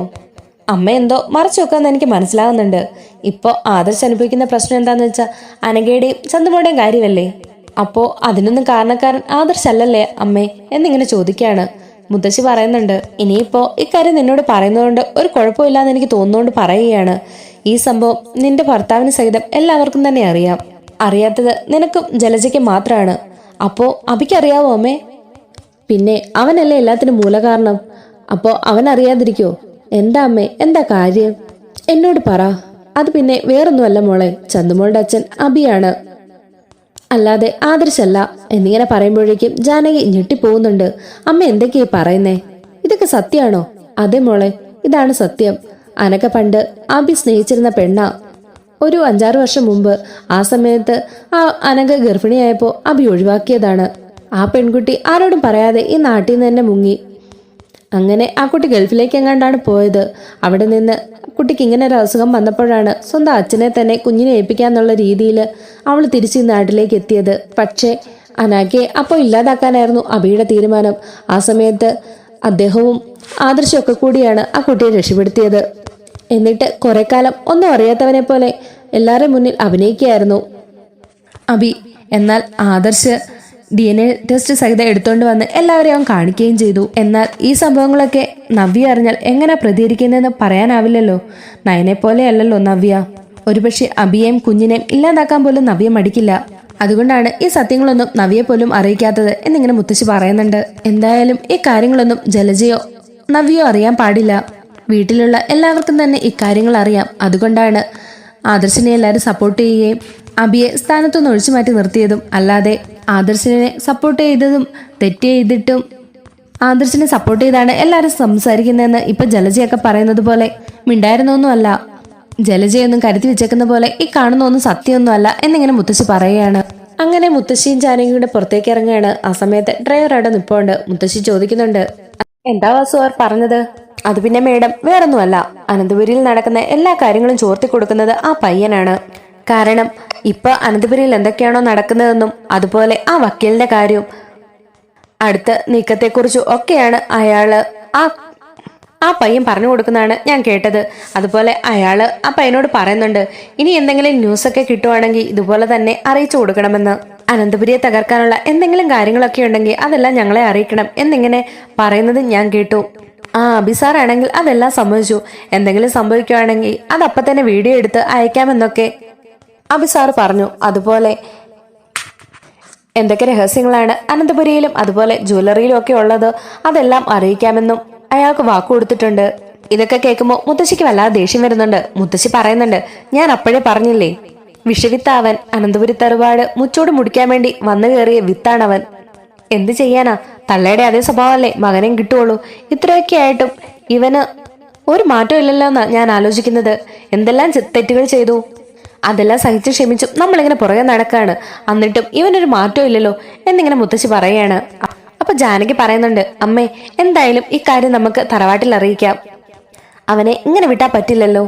അമ്മ എന്തോ മറച്ചു വെക്കാമെന്ന് എനിക്ക് മനസ്സിലാകുന്നുണ്ട് ഇപ്പോൾ ആദർശ് അനുഭവിക്കുന്ന പ്രശ്നം എന്താണെന്ന് വെച്ചാൽ അനഘയുടെയും ചന്തുമോടെയും കാര്യമല്ലേ? അപ്പോൾ അതിനൊന്നും കാരണക്കാരൻ ആദർശല്ലല്ലേ അമ്മേ എന്നിങ്ങനെ ചോദിക്കുകയാണ് മുത്തശ്ശി പറയുന്നുണ്ട് ഇനിയിപ്പോൾ ഇക്കാര്യം നിന്നോട് പറയുന്നതുകൊണ്ട് ഒരു കുഴപ്പമില്ലാന്ന് എനിക്ക് തോന്നുന്നുകൊണ്ട് പറയുകയാണ്. ഈ സംഭവം നിന്റെ ഭർത്താവിന് സഹിതം എല്ലാവർക്കും തന്നെ അറിയാം. അറിയാത്തത് നിനക്കും ജലജയ്ക്കും മാത്രമാണ് അപ്പോൾ അഭിക്കറിയാവോ അമ്മേ? പിന്നെ അവനല്ലേ എല്ലാത്തിനും മൂലകാരണം? അപ്പോ അവൻ അറിയാതിരിക്കോ? എന്താ അമ്മേ? എന്താ കാര്യം? എന്നോട് പറ. അത് പിന്നെ വേറൊന്നുമല്ല മോളെ. ചന്തുമോളുടെ അച്ഛൻ അബിയാണ്. അല്ലാതെ ആദർശല്ല. എന്നിങ്ങനെ പറയുമ്പോഴേക്കും ജാനകി ഞെട്ടിപ്പോകുന്നുണ്ട്. അമ്മ എന്തൊക്കെയാ പറയുന്നേ? ഇതൊക്കെ സത്യാണോ അതെ മോളെ ഇതാണ് സത്യം. അനക്ക പണ്ട് അബി സ്നേഹിച്ചിരുന്ന പെണ്ണ. ഒരു അഞ്ചാറ് വർഷം മുമ്പ് ആ സമയത്ത് ആ അനക ഗർഭിണിയായപ്പോൾ അബി ഒഴിവാക്കിയതാണ്. ആ പെൺകുട്ടി ആരോടും പറയാതെ ഈ നാട്ടിൽ നിന്ന് തന്നെ മുങ്ങി. അങ്ങനെ ആ കുട്ടി ഗൾഫിലേക്ക് എങ്ങാണ്ടാണ് പോയത്. അവിടെ നിന്ന് കുട്ടിക്ക് ഇങ്ങനെ ഒരു അസുഖം വന്നപ്പോഴാണ് സ്വന്തം അച്ഛനെ തന്നെ കുഞ്ഞിനെ ഏൽപ്പിക്കാന്നുള്ള രീതിയിൽ അവൾ തിരിച്ച് ഈ നാട്ടിലേക്ക് എത്തിയത്. പക്ഷേ അനാഖയെ അപ്പോൾ ഇല്ലാതാക്കാനായിരുന്നു അബിയുടെ തീരുമാനം. ആ സമയത്ത് അദ്ദേഹവും ആദർശമൊക്കെ കൂടിയാണ് ആ കുട്ടിയെ രക്ഷപ്പെടുത്തിയത്. എന്നിട്ട് കുറെ കാലം ഒന്നും അറിയാത്തവനെ പോലെ എല്ലാവരുടെ മുന്നിൽ അഭിനയിക്കുകയായിരുന്നു. അബി എന്നാൽ Adarsh D N A test സഹിതം എടുത്തുകൊണ്ട് വന്ന് എല്ലാവരെയും അവൻ കാണിക്കുകയും ചെയ്തു. എന്നാൽ ഈ സംഭവങ്ങളൊക്കെ നവ്യ അറിഞ്ഞാൽ എങ്ങനെ പ്രതികരിക്കുന്നതെന്ന് പറയാനാവില്ലല്ലോ. നയനെ പോലെയല്ലല്ലോ നവ്യ. ഒരുപക്ഷെ അബിയെയും കുഞ്ഞിനെയും ഇല്ലാതാക്കാൻ പോലും നവ്യ മടിക്കില്ല. അതുകൊണ്ടാണ് ഈ സത്യങ്ങളൊന്നും നവ്യെ പോലും അറിയിക്കാത്തത് എന്നിങ്ങനെ മുത്തശ്ശി പറയുന്നുണ്ട്. എന്തായാലും ഈ കാര്യങ്ങളൊന്നും ജലജയോ നവ്യോ അറിയാൻ പാടില്ല. വീട്ടിലുള്ള എല്ലാവർക്കും തന്നെ ഇക്കാര്യങ്ങൾ അറിയാം. അതുകൊണ്ടാണ് ആദർശിനെ എല്ലാവരും സപ്പോർട്ട് ചെയ്യുകയും അബിയെ സ്ഥാനത്തുനിന്ന് ഒഴിച്ചു മാറ്റി നിർത്തിയതും അല്ലാതെ ആദർശിനെ സപ്പോർട്ട് ചെയ്തതും തെറ്റ് ചെയ്തിട്ടും ആദർശിനെ സപ്പോർട്ട് ചെയ്താണ് എല്ലാവരും സംസാരിക്കുന്നതെന്ന് ഇപ്പൊ ജലജയൊക്കെ പറയുന്നത് പോലെ മിണ്ടായിരുന്നൊന്നുമല്ല. ജലജയൊന്നും കരുതി വെച്ചേക്കുന്ന പോലെ ഈ കാണുന്നൊന്നും സത്യമൊന്നുമല്ല എന്നിങ്ങനെ മുത്തശ്ശി പറയുകയാണ്. അങ്ങനെ മുത്തശ്ശിയും ജാനകിയുടെ പുറത്തേക്ക് ഇറങ്ങുകയാണ്. ആ സമയത്ത് ഡ്രൈവർ അവിടെ നിപ്പോണ്ട്. മുത്തശ്ശി ചോദിക്കുന്നുണ്ട് എന്താ വാസു അവർ പറഞ്ഞത്? അത് പിന്നെ മേഡം വേറൊന്നുമല്ല. അനന്തപുരിയിൽ നടക്കുന്ന എല്ലാ കാര്യങ്ങളും ചോർത്തി കൊടുക്കുന്നത് ആ പയ്യനാണ്. കാരണം ഇപ്പൊ അനന്തപുരിയിൽ എന്തൊക്കെയാണോ നടക്കുന്നതെന്നും അതുപോലെ ആ വക്കീലിന്റെ കാര്യവും. അടുത്ത നീക്കത്തെക്കുറിച്ചും ഒക്കെയാണ് അയാൾ ആ ആ പയ്യൻ പറഞ്ഞു കൊടുക്കുന്നതാണ് ഞാൻ കേട്ടത്. അതുപോലെ അയാൾ ആ പയ്യനോട് പറയുന്നുണ്ട് ഇനി എന്തെങ്കിലും ന്യൂസ് ഒക്കെ കിട്ടുവാണെങ്കിൽ ഇതുപോലെ തന്നെ അറിയിച്ചു കൊടുക്കണമെന്ന്. അനന്തപുരിയെ തകർക്കാനുള്ള എന്തെങ്കിലും കാര്യങ്ങളൊക്കെ ഉണ്ടെങ്കിൽ അതെല്ലാം ഞങ്ങളെ അറിയിക്കണം എന്നിങ്ങനെ പറയുന്നത് ഞാൻ കേട്ടു. ആ അബിസാറാണെങ്കിൽ അതെല്ലാം സംഭവിച്ചു എന്തെങ്കിലും സംഭവിക്കുകയാണെങ്കിൽ അതപ്പം തന്നെ വീഡിയോ എടുത്ത് അയക്കാമെന്നൊക്കെ അബിസാർ പറഞ്ഞു. അതുപോലെ എന്തൊക്കെ രഹസ്യങ്ങളാണ് അനന്തപുരിയിലും അതുപോലെ ജ്വല്ലറിയിലും ഒക്കെ ഉള്ളത് അതെല്ലാം അറിയിക്കാമെന്നും അയാൾക്ക് വാക്കു കൊടുത്തിട്ടുണ്ട്. ഇതൊക്കെ കേൾക്കുമ്പോൾ മുത്തശ്ശിക്ക് വല്ലാതെ ദേഷ്യം വരുന്നുണ്ട്. മുത്തശ്ശി പറയുന്നുണ്ട് ഞാൻ അപ്പോഴേ പറഞ്ഞില്ലേ? വിഷവിത്താവൻ അനന്തപുരി തറുപാട് മുച്ചോട് മുടിക്കാൻ വേണ്ടി വന്നു കയറിയ വിത്താണവൻ. എന്ത് ചെയ്യാനാ? തള്ളയുടെ അതേ സ്വഭാവമല്ലേ? മകനെയും കിട്ടുള്ളൂ ഇത്രയൊക്കെ ആയിട്ടും ഇവന് ഒരു മാറ്റം ഇല്ലല്ലോ എന്നാ ഞാൻ ആലോചിക്കുന്നത്. എന്തെല്ലാം തെറ്റുകൾ ചെയ്തു? അതെല്ലാം സഹിച്ച് ക്ഷമിച്ചും നമ്മളിങ്ങനെ പുറകെ നടക്കാണ്. എന്നിട്ടും ഇവനൊരു മാറ്റവും ഇല്ലല്ലോ എന്നിങ്ങനെ മുത്തശ്ശി പറയാണ് അപ്പൊ ജാനകി പറയുന്നുണ്ട് അമ്മേ എന്തായാലും ഇക്കാര്യം കാര്യം നമുക്ക് തറവാട്ടിൽ അറിയിക്കാം. അവനെ ഇങ്ങനെ വിട്ടാൽ പറ്റില്ലല്ലോ.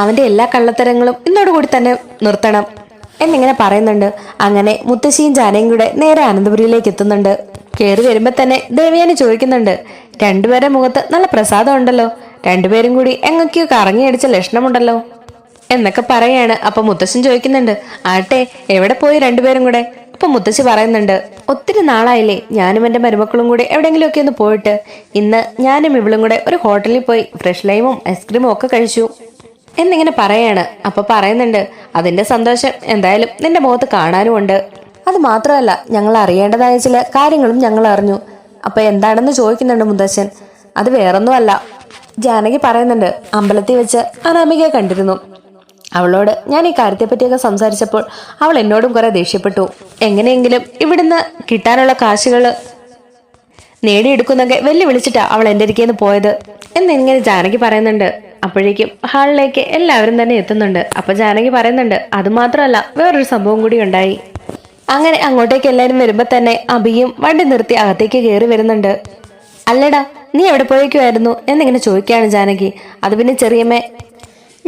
അവന്റെ എല്ലാ കള്ളത്തരങ്ങളും ഇന്നോടുകൂടി തന്നെ നിർത്തണം. എന്നിങ്ങനെ പറയുന്നുണ്ട്. അങ്ങനെ മുത്തശ്ശിയും ജാനയും കൂടെ നേരെ അനന്തപുരിയിലേക്ക് എത്തുന്നുണ്ട്. കയറി വരുമ്പോ തന്നെ ദേവിയാനി ചോദിക്കുന്നുണ്ട് രണ്ടുപേരുടെ മുഖത്ത് നല്ല പ്രസാദം ഉണ്ടല്ലോ. രണ്ടുപേരും കൂടി എങ്ങൊക്കെയോ കറങ്ങിയടിച്ച ലക്ഷണമുണ്ടല്ലോ. എന്നൊക്കെ പറയാണ്. അപ്പൊ മുത്തശ്ശൻ ചോദിക്കുന്നുണ്ട് ആട്ടെ എവിടെ പോയി രണ്ടുപേരും കൂടെ? അപ്പൊ മുത്തശ്ശി പറയുന്നുണ്ട് ഒത്തിരി നാളായില്ലേ ഞാനും എന്റെ മരുമക്കളും കൂടെ എവിടെയെങ്കിലും ഒക്കെ ഒന്ന് പോയിട്ട്. ഇന്ന് ഞാനും ഇവളും കൂടെ ഒരു ഹോട്ടലിൽ പോയി ഫ്രഷ് ലൈമും ഐസ്ക്രീമും ഒക്കെ കഴിച്ചു. എന്നിങ്ങനെ പറയാണ്. അപ്പൊ പറയുന്നുണ്ട് അതിന്റെ സന്തോഷം എന്തായാലും നിന്റെ മുഖത്ത് കാണാനുമുണ്ട്. അത് മാത്രമല്ല ഞങ്ങൾ അറിയേണ്ടതായ ചില കാര്യങ്ങളും ഞങ്ങൾ അറിഞ്ഞു. അപ്പൊ എന്താണെന്ന് ചോദിക്കുന്നുണ്ട് മുത്തശ്ശൻ. അത് വേറൊന്നുമല്ല. ജാനകി പറയുന്നുണ്ട് അമ്പലത്തിൽ വെച്ച് അനാമികയെ കണ്ടിരുന്നു. അവളോട് ഞാൻ ഈ കാര്യത്തെപ്പറ്റിയൊക്കെ സംസാരിച്ചപ്പോൾ അവൾ എന്നോടും കുറെ ദേഷ്യപ്പെട്ടു. എങ്ങനെയെങ്കിലും ഇവിടുന്ന് കിട്ടാനുള്ള കാശുകൾ നേടിയെടുക്കുന്നൊക്കെ വെല്ലുവിളിച്ചിട്ടാ അവൾ എന്റെ ഇരിക്കുന്നു പോയത്. എന്നിങ്ങനെ ജാനകി പറയുന്നുണ്ട് അപ്പോഴേക്കും ഹാളിലേക്ക് എല്ലാവരും തന്നെ എത്തുന്നുണ്ട്. അപ്പൊ ജാനകി പറയുന്നുണ്ട് അത് മാത്രമല്ല വേറൊരു സംഭവം കൂടി ഉണ്ടായി. അങ്ങനെ അങ്ങോട്ടേക്ക് എല്ലാവരും വരുമ്പോ തന്നെ അബിയും വണ്ടി നിർത്തി അകത്തേക്ക് കയറി വരുന്നുണ്ട്. അല്ലടാ നീ എവിടെ പോയേക്കുമായിരുന്നു എന്നിങ്ങനെ ചോദിക്കുകയാണ് ജാനകി. അത് പിന്നെ ചെറിയമ്മേ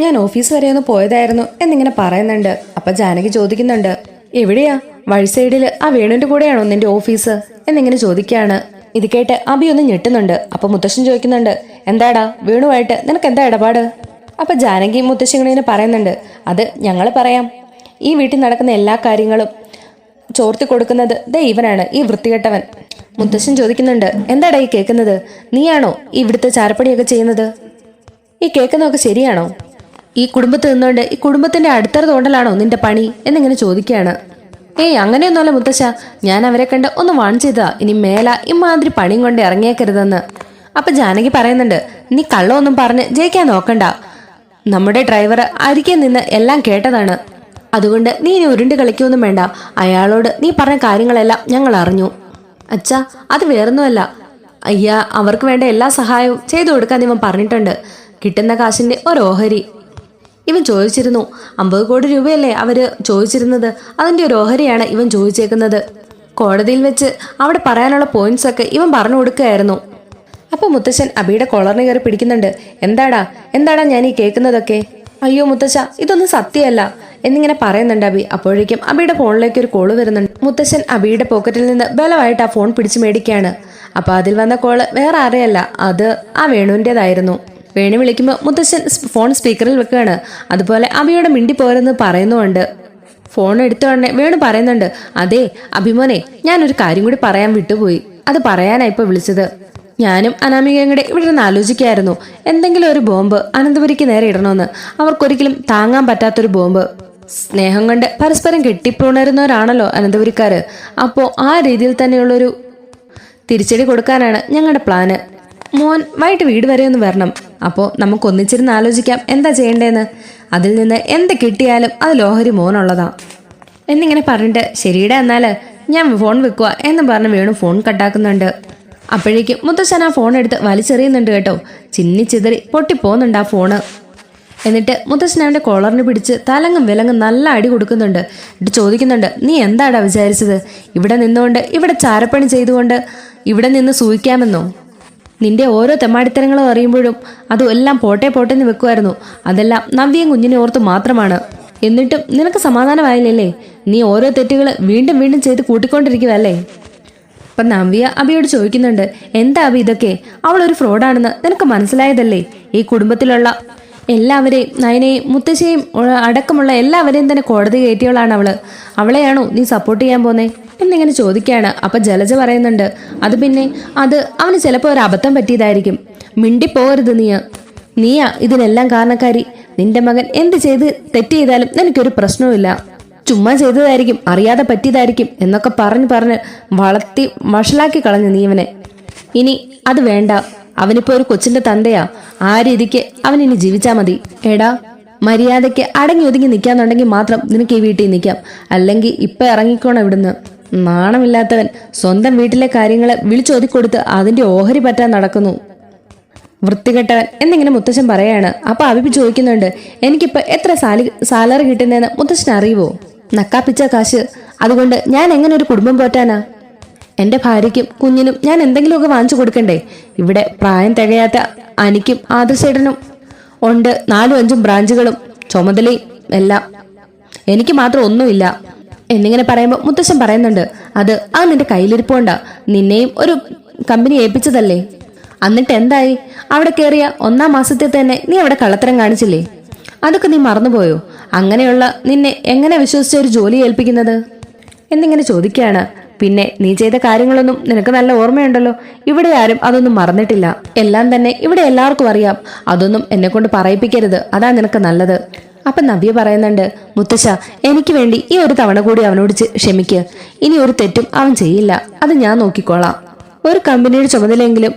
ഞാൻ ഓഫീസ് വരെ ഒന്ന് പോയതായിരുന്നു എന്നിങ്ങനെ പറയുന്നുണ്ട്. അപ്പൊ ജാനകി ചോദിക്കുന്നുണ്ട് എവിടെയാ? വഴി സൈഡിൽ ആ വേണുവിന്റെ കൂടെയാണോ നിന്റെ ഓഫീസ്? എന്നിങ്ങനെ ചോദിക്കുകയാണ്. ഇത് കേട്ട് അബി ഒന്ന് ഞെട്ടുന്നുണ്ട്. അപ്പൊ മുത്തശ്ശൻ ചോദിക്കുന്നുണ്ട് എന്താടാ വീണുമായിട്ട് നിനക്ക് എന്താ ഇടപാട്? അപ്പൊ ജാനകി മുത്തശ്ശിങ്ങനെ പറയുന്നുണ്ട് അത് ഞങ്ങൾ പറയാം. ഈ വീട്ടിൽ നടക്കുന്ന എല്ലാ കാര്യങ്ങളും ചോർത്തി കൊടുക്കുന്നത് ദേ ഇവനാണ് ഈ വൃത്തികെട്ടവൻ. മുത്തശ്ശൻ ചോദിക്കുന്നുണ്ട് എന്താടാ ഈ കേൾക്കുന്നത്? നീയാണോ ഈ ഇവിടുത്തെ ചാരപ്പണിയൊക്കെ ചെയ്യുന്നത്? ഈ കേൾക്കുന്നതൊക്കെ ശരിയാണോ? ഈ കുടുംബത്ത് നിന്നുകൊണ്ട് ഈ കുടുംബത്തിന്റെ അടുത്തറ തോണ്ടലാണോ നിന്റെ പണി? എന്നിങ്ങനെ ചോദിക്കുകയാണ്. ഏയ് അങ്ങനെയൊന്നുമല്ല മുത്തശ്ശ. ഞാൻ അവരെ കണ്ട് ഒന്ന് വാൺ ചെയ്തതാ. ഇനി മേല ഇമാതിരി പണിയും കൊണ്ട് ഇറങ്ങിയേക്കരുതെന്ന്. അപ്പൊ ജാനകി പറയുന്നുണ്ട് നീ കള്ളമൊന്നും പറഞ്ഞ് ജയിക്കാൻ നോക്കണ്ട. നമ്മുടെ ഡ്രൈവർ അരികെ നിന്ന് എല്ലാം കേട്ടതാണ്. അതുകൊണ്ട് നീ ഇനി ഉരുണ്ട് കളിക്കൊന്നും വേണ്ട. അയാളോട് നീ പറഞ്ഞ കാര്യങ്ങളെല്ലാം ഞങ്ങൾ അറിഞ്ഞു. അച്ഛാ അത് വേറൊന്നുമല്ല. അയ്യാ അവർക്ക് വേണ്ട എല്ലാ സഹായവും ചെയ്തു കൊടുക്കാൻ ഇവൻ പറഞ്ഞിട്ടുണ്ട്. കിട്ടുന്ന കാശിന്റെ ഒരു ഓഹരി ഇവൻ ചോദിച്ചിരുന്നു അമ്പത് കോടി രൂപയല്ലേ അവർ ചോദിച്ചിരുന്നത്? അതിന്റെ ഒരു ഓഹരിയാണ് ഇവൻ ചോദിച്ചേക്കുന്നത്. കോടതിയിൽ വെച്ച് അവിടെ പറയാനുള്ള പോയിന്റ്സ് ഒക്കെ ഇവൻ പറഞ്ഞു കൊടുക്കുകയായിരുന്നു. അപ്പൊ മുത്തശ്ശൻ അബിയുടെ കോളറിന് കയറി പിടിക്കുന്നുണ്ട്. എന്താടാ? എന്താടാ ഞാൻ ഈ കേൾക്കുന്നതൊക്കെ? അയ്യോ മുത്തശ്ശ ഇതൊന്നും സത്യമല്ല എന്നിങ്ങനെ പറയുന്നുണ്ട് അബി. അപ്പോഴേക്കും അബിയുടെ ഫോണിലേക്ക് ഒരു കോൾ വരുന്നുണ്ട്. മുത്തശ്ശൻ അബിയുടെ പോക്കറ്റിൽ നിന്ന് ബലമായിട്ട് ആ ഫോൺ പിടിച്ചു മേടിക്കുകയാണ്. അപ്പൊ അതിൽ വന്ന കോൾ വേറെ ആരെയല്ല അത് ആ വേണുവിന്റെതായിരുന്നു വേണു വിളിക്കുമ്പോൾ മുത്തശ്ശൻ ഫോൺ സ്പീക്കറിൽ വെക്കുകയാണ്. അതുപോലെ അബിയോട് മിണ്ടി പോരെന്ന് പറയുന്നുമുണ്ട്. ഫോൺ എടുത്ത ഉടനെ വേണു പറയുന്നുണ്ട് അതെ അഭിമോനെ ഞാനൊരു കാര്യം കൂടി പറയാൻ വിട്ടുപോയി. അത് പറയാനാ ഇപ്പൊ വിളിച്ചത്. ഞാനും അനാമികയും കൂടെ ഇവിടെ നിന്ന് ആലോചിക്കായിരുന്നു എന്തെങ്കിലും ഒരു ബോംബ് അനന്തപുരിക്ക് നേരെ ഇടണമെന്ന് അവർക്കൊരിക്കലും താങ്ങാൻ പറ്റാത്തൊരു ബോംബ്. സ്നേഹം കൊണ്ട് പരസ്പരം കെട്ടിപ്പുണരുന്നവരാണല്ലോ അനന്തപുരിക്കാര്. അപ്പോൾ ആ രീതിയിൽ തന്നെയുള്ളൊരു തിരിച്ചടി കൊടുക്കാനാണ് ഞങ്ങളുടെ പ്ലാന് മോൻ വൈകിട്ട് വീട് വരെ ഒന്ന് വരണം. അപ്പോൾ നമുക്ക് ഒന്നിച്ചിരുന്ന് ആലോചിക്കാം. എന്താ ചെയ്യേണ്ടതെന്ന് അതിൽ നിന്ന് എന്ത് കിട്ടിയാലും അത് ലോഹരി മോനുള്ളതാ. എന്നിങ്ങനെ പറഞ്ഞിട്ട് ശരിയുടെ എന്നാൽ ഞാൻ ഫോൺ വെക്കുക എന്ന് പറഞ്ഞ് വേണു ഫോൺ കട്ടാക്കുന്നുണ്ട്. അപ്പോഴേക്കും മുത്തശ്ശൻ ആ ഫോൺ എടുത്ത് വലിച്ചെറിയുന്നുണ്ട് കേട്ടോ. ചിന്നി ചിതറി പൊട്ടിപ്പോകുന്നുണ്ട് ആ ഫോണ്. എന്നിട്ട് മുത്തശ്ശൻ അവന്റെ കോളറിന് പിടിച്ച് തലങ്ങും വിലങ്ങും നല്ല അടി കൊടുക്കുന്നുണ്ട്. എന്നിട്ട് ചോദിക്കുന്നുണ്ട് നീ എന്താടാ വിചാരിച്ചത്? ഇവിടെ നിന്നുകൊണ്ട് ഇവിടെ ചാരപ്പണി ചെയ്തുകൊണ്ട് ഇവിടെ നിന്ന് സൂഹിക്കാമെന്നോ നിന്റെ ഓരോ തെമ്മാടിത്തരങ്ങളും അറിയുമ്പോഴും അതും എല്ലാം പോട്ടെ പോട്ടെന്ന് വെക്കുമായിരുന്നു അതെല്ലാം നവ്യയും കുഞ്ഞിനെ ഓർത്ത് മാത്രമാണ്. എന്നിട്ടും നിനക്ക് സമാധാനമായില്ലല്ലേ? നീ ഓരോ തെറ്റുകൾ വീണ്ടും വീണ്ടും ചെയ്ത് കൂട്ടിക്കൊണ്ടിരിക്കുകയല്ലേ അപ്പൊ നവ്യ അബിയോട് ചോദിക്കുന്നുണ്ട് എന്താ അബി ഇതൊക്കെ? അവൾ ഒരു ഫ്രോഡാണെന്ന് നിനക്ക് മനസ്സിലായതല്ലേ? ഈ കുടുംബത്തിലുള്ള എല്ലാവരെയും നയനെയും മുത്തശ്ശിയെയും അടക്കമുള്ള എല്ലാവരെയും തന്നെ കോടതി കയറ്റിയവളാണ് അവൾ. അവളെയാണോ നീ സപ്പോർട്ട് ചെയ്യാൻ പോന്നേ? എന്നിങ്ങനെ ചോദിക്കുകയാണ് അപ്പൊ ജലജ പറയുന്നുണ്ട് അത് പിന്നെ അത് അവന് ചിലപ്പോൾ ഒരു അബദ്ധം പറ്റിയതായിരിക്കും. മിണ്ടിപ്പോകരുത് നീ നീയാ. ഇതിനെല്ലാം കാരണക്കാരി. നിന്റെ മകൻ എന്ത് ചെയ്ത് തെറ്റ് ചെയ്താലും എനിക്കൊരു പ്രശ്നവുമില്ല. ചുമ്മാ ചെയ്തതായിരിക്കും അറിയാതെ പറ്റിയതായിരിക്കും എന്നൊക്കെ പറഞ്ഞ് പറഞ്ഞ് വളർത്തി വഷളാക്കി കളഞ്ഞു നീ ഇവനെ. ഇനി അത് വേണ്ട. അവനിപ്പോ ഒരു കൊച്ചിന്റെ തന്തയാ. ആ രീതിക്ക് അവൻ ഇനി ജീവിച്ചാ മതി. എടാ മര്യാദയ്ക്ക് അടങ്ങി ഒതുങ്ങി നിൽക്കാന്നുണ്ടെങ്കിൽ മാത്രം നിനക്ക് ഈ വീട്ടിൽ നിൽക്കാം അല്ലെങ്കിൽ ഇപ്പൊ ഇറങ്ങിക്കോണം ഇവിടുന്ന്. നാണമില്ലാത്തവൻ സ്വന്തം വീട്ടിലെ കാര്യങ്ങളെ വിളിച്ചൊതുക്കൊടുത്ത് അതിന്റെ ഓഹരി പറ്റാൻ നടക്കുന്നു. വൃത്തികെട്ടവൻ എന്നിങ്ങനെ മുത്തശ്ശൻ പറയാണ് അപ്പൊ അഭിപി ചോദിക്കുന്നുണ്ട് എനിക്കിപ്പോ എത്ര സാലി സാലറി കിട്ടുന്നതെന്ന് മുത്തശ്ശൻ അറിയുവോ? നക്കാപ്പിച്ച കാശ്. അതുകൊണ്ട് ഞാൻ എങ്ങനെ ഒരു കുടുംബം പോറ്റാനാ? എന്റെ ഭാര്യയ്ക്കും കുഞ്ഞിനും ഞാൻ എന്തെങ്കിലുമൊക്കെ വാങ്ങിച്ചു കൊടുക്കണ്ടേ? ഇവിടെ പ്രായം തികയാത്ത അനിക്കും ആദർശേട്ടനും ഉണ്ട്. നാലും അഞ്ചും ബ്രാഞ്ചുകളും ചുമതലയും എല്ലാം. എനിക്ക് മാത്രം ഒന്നുമില്ല. എന്നിങ്ങനെ പറയുമ്പോൾ മുത്തശ്ശൻ പറയുന്നുണ്ട് അത് ആ നിന്റെ കയ്യിലിരിപ്പോണ്ട. നിന്നെയും ഒരു കമ്പനി ഏൽപ്പിച്ചതല്ലേ? എന്നിട്ട് എന്തായി? അവിടെ കയറിയ ഒന്നാം മാസത്തിൽ തന്നെ നീ അവിടെ കള്ളത്തരം കാണിച്ചില്ലേ? അതൊക്കെ നീ മറന്നുപോയോ? അങ്ങനെയുള്ള നിന്നെ എങ്ങനെ വിശ്വസിച്ച ഒരു ജോലി ഏൽപ്പിക്കുന്നത്? എന്നിങ്ങനെ ചോദിക്കുകയാണ്. പിന്നെ നീ ചെയ്ത കാര്യങ്ങളൊന്നും നിനക്ക് നല്ല ഓർമ്മയുണ്ടല്ലോ. ഇവിടെ ആരും അതൊന്നും മറന്നിട്ടില്ല. എല്ലാം തന്നെ ഇവിടെ എല്ലാവർക്കും അറിയാം. അതൊന്നും എന്നെ കൊണ്ട് പറയിപ്പിക്കരുത്. അതാ നിനക്ക് നല്ലത്. അപ്പൊ നവ്യ പറയുന്നുണ്ട് മുത്തശ്ശ എനിക്ക് വേണ്ടി ഈ ഒരു തവണ കൂടി അവനോട് ക്ഷമിക്ക്. ഇനി ഒരു തെറ്റും അവൻ ചെയ്യില്ല. അത് ഞാൻ നോക്കിക്കോളാം. ഒരു കമ്പനിയുടെ ചുമതലയെങ്കിലും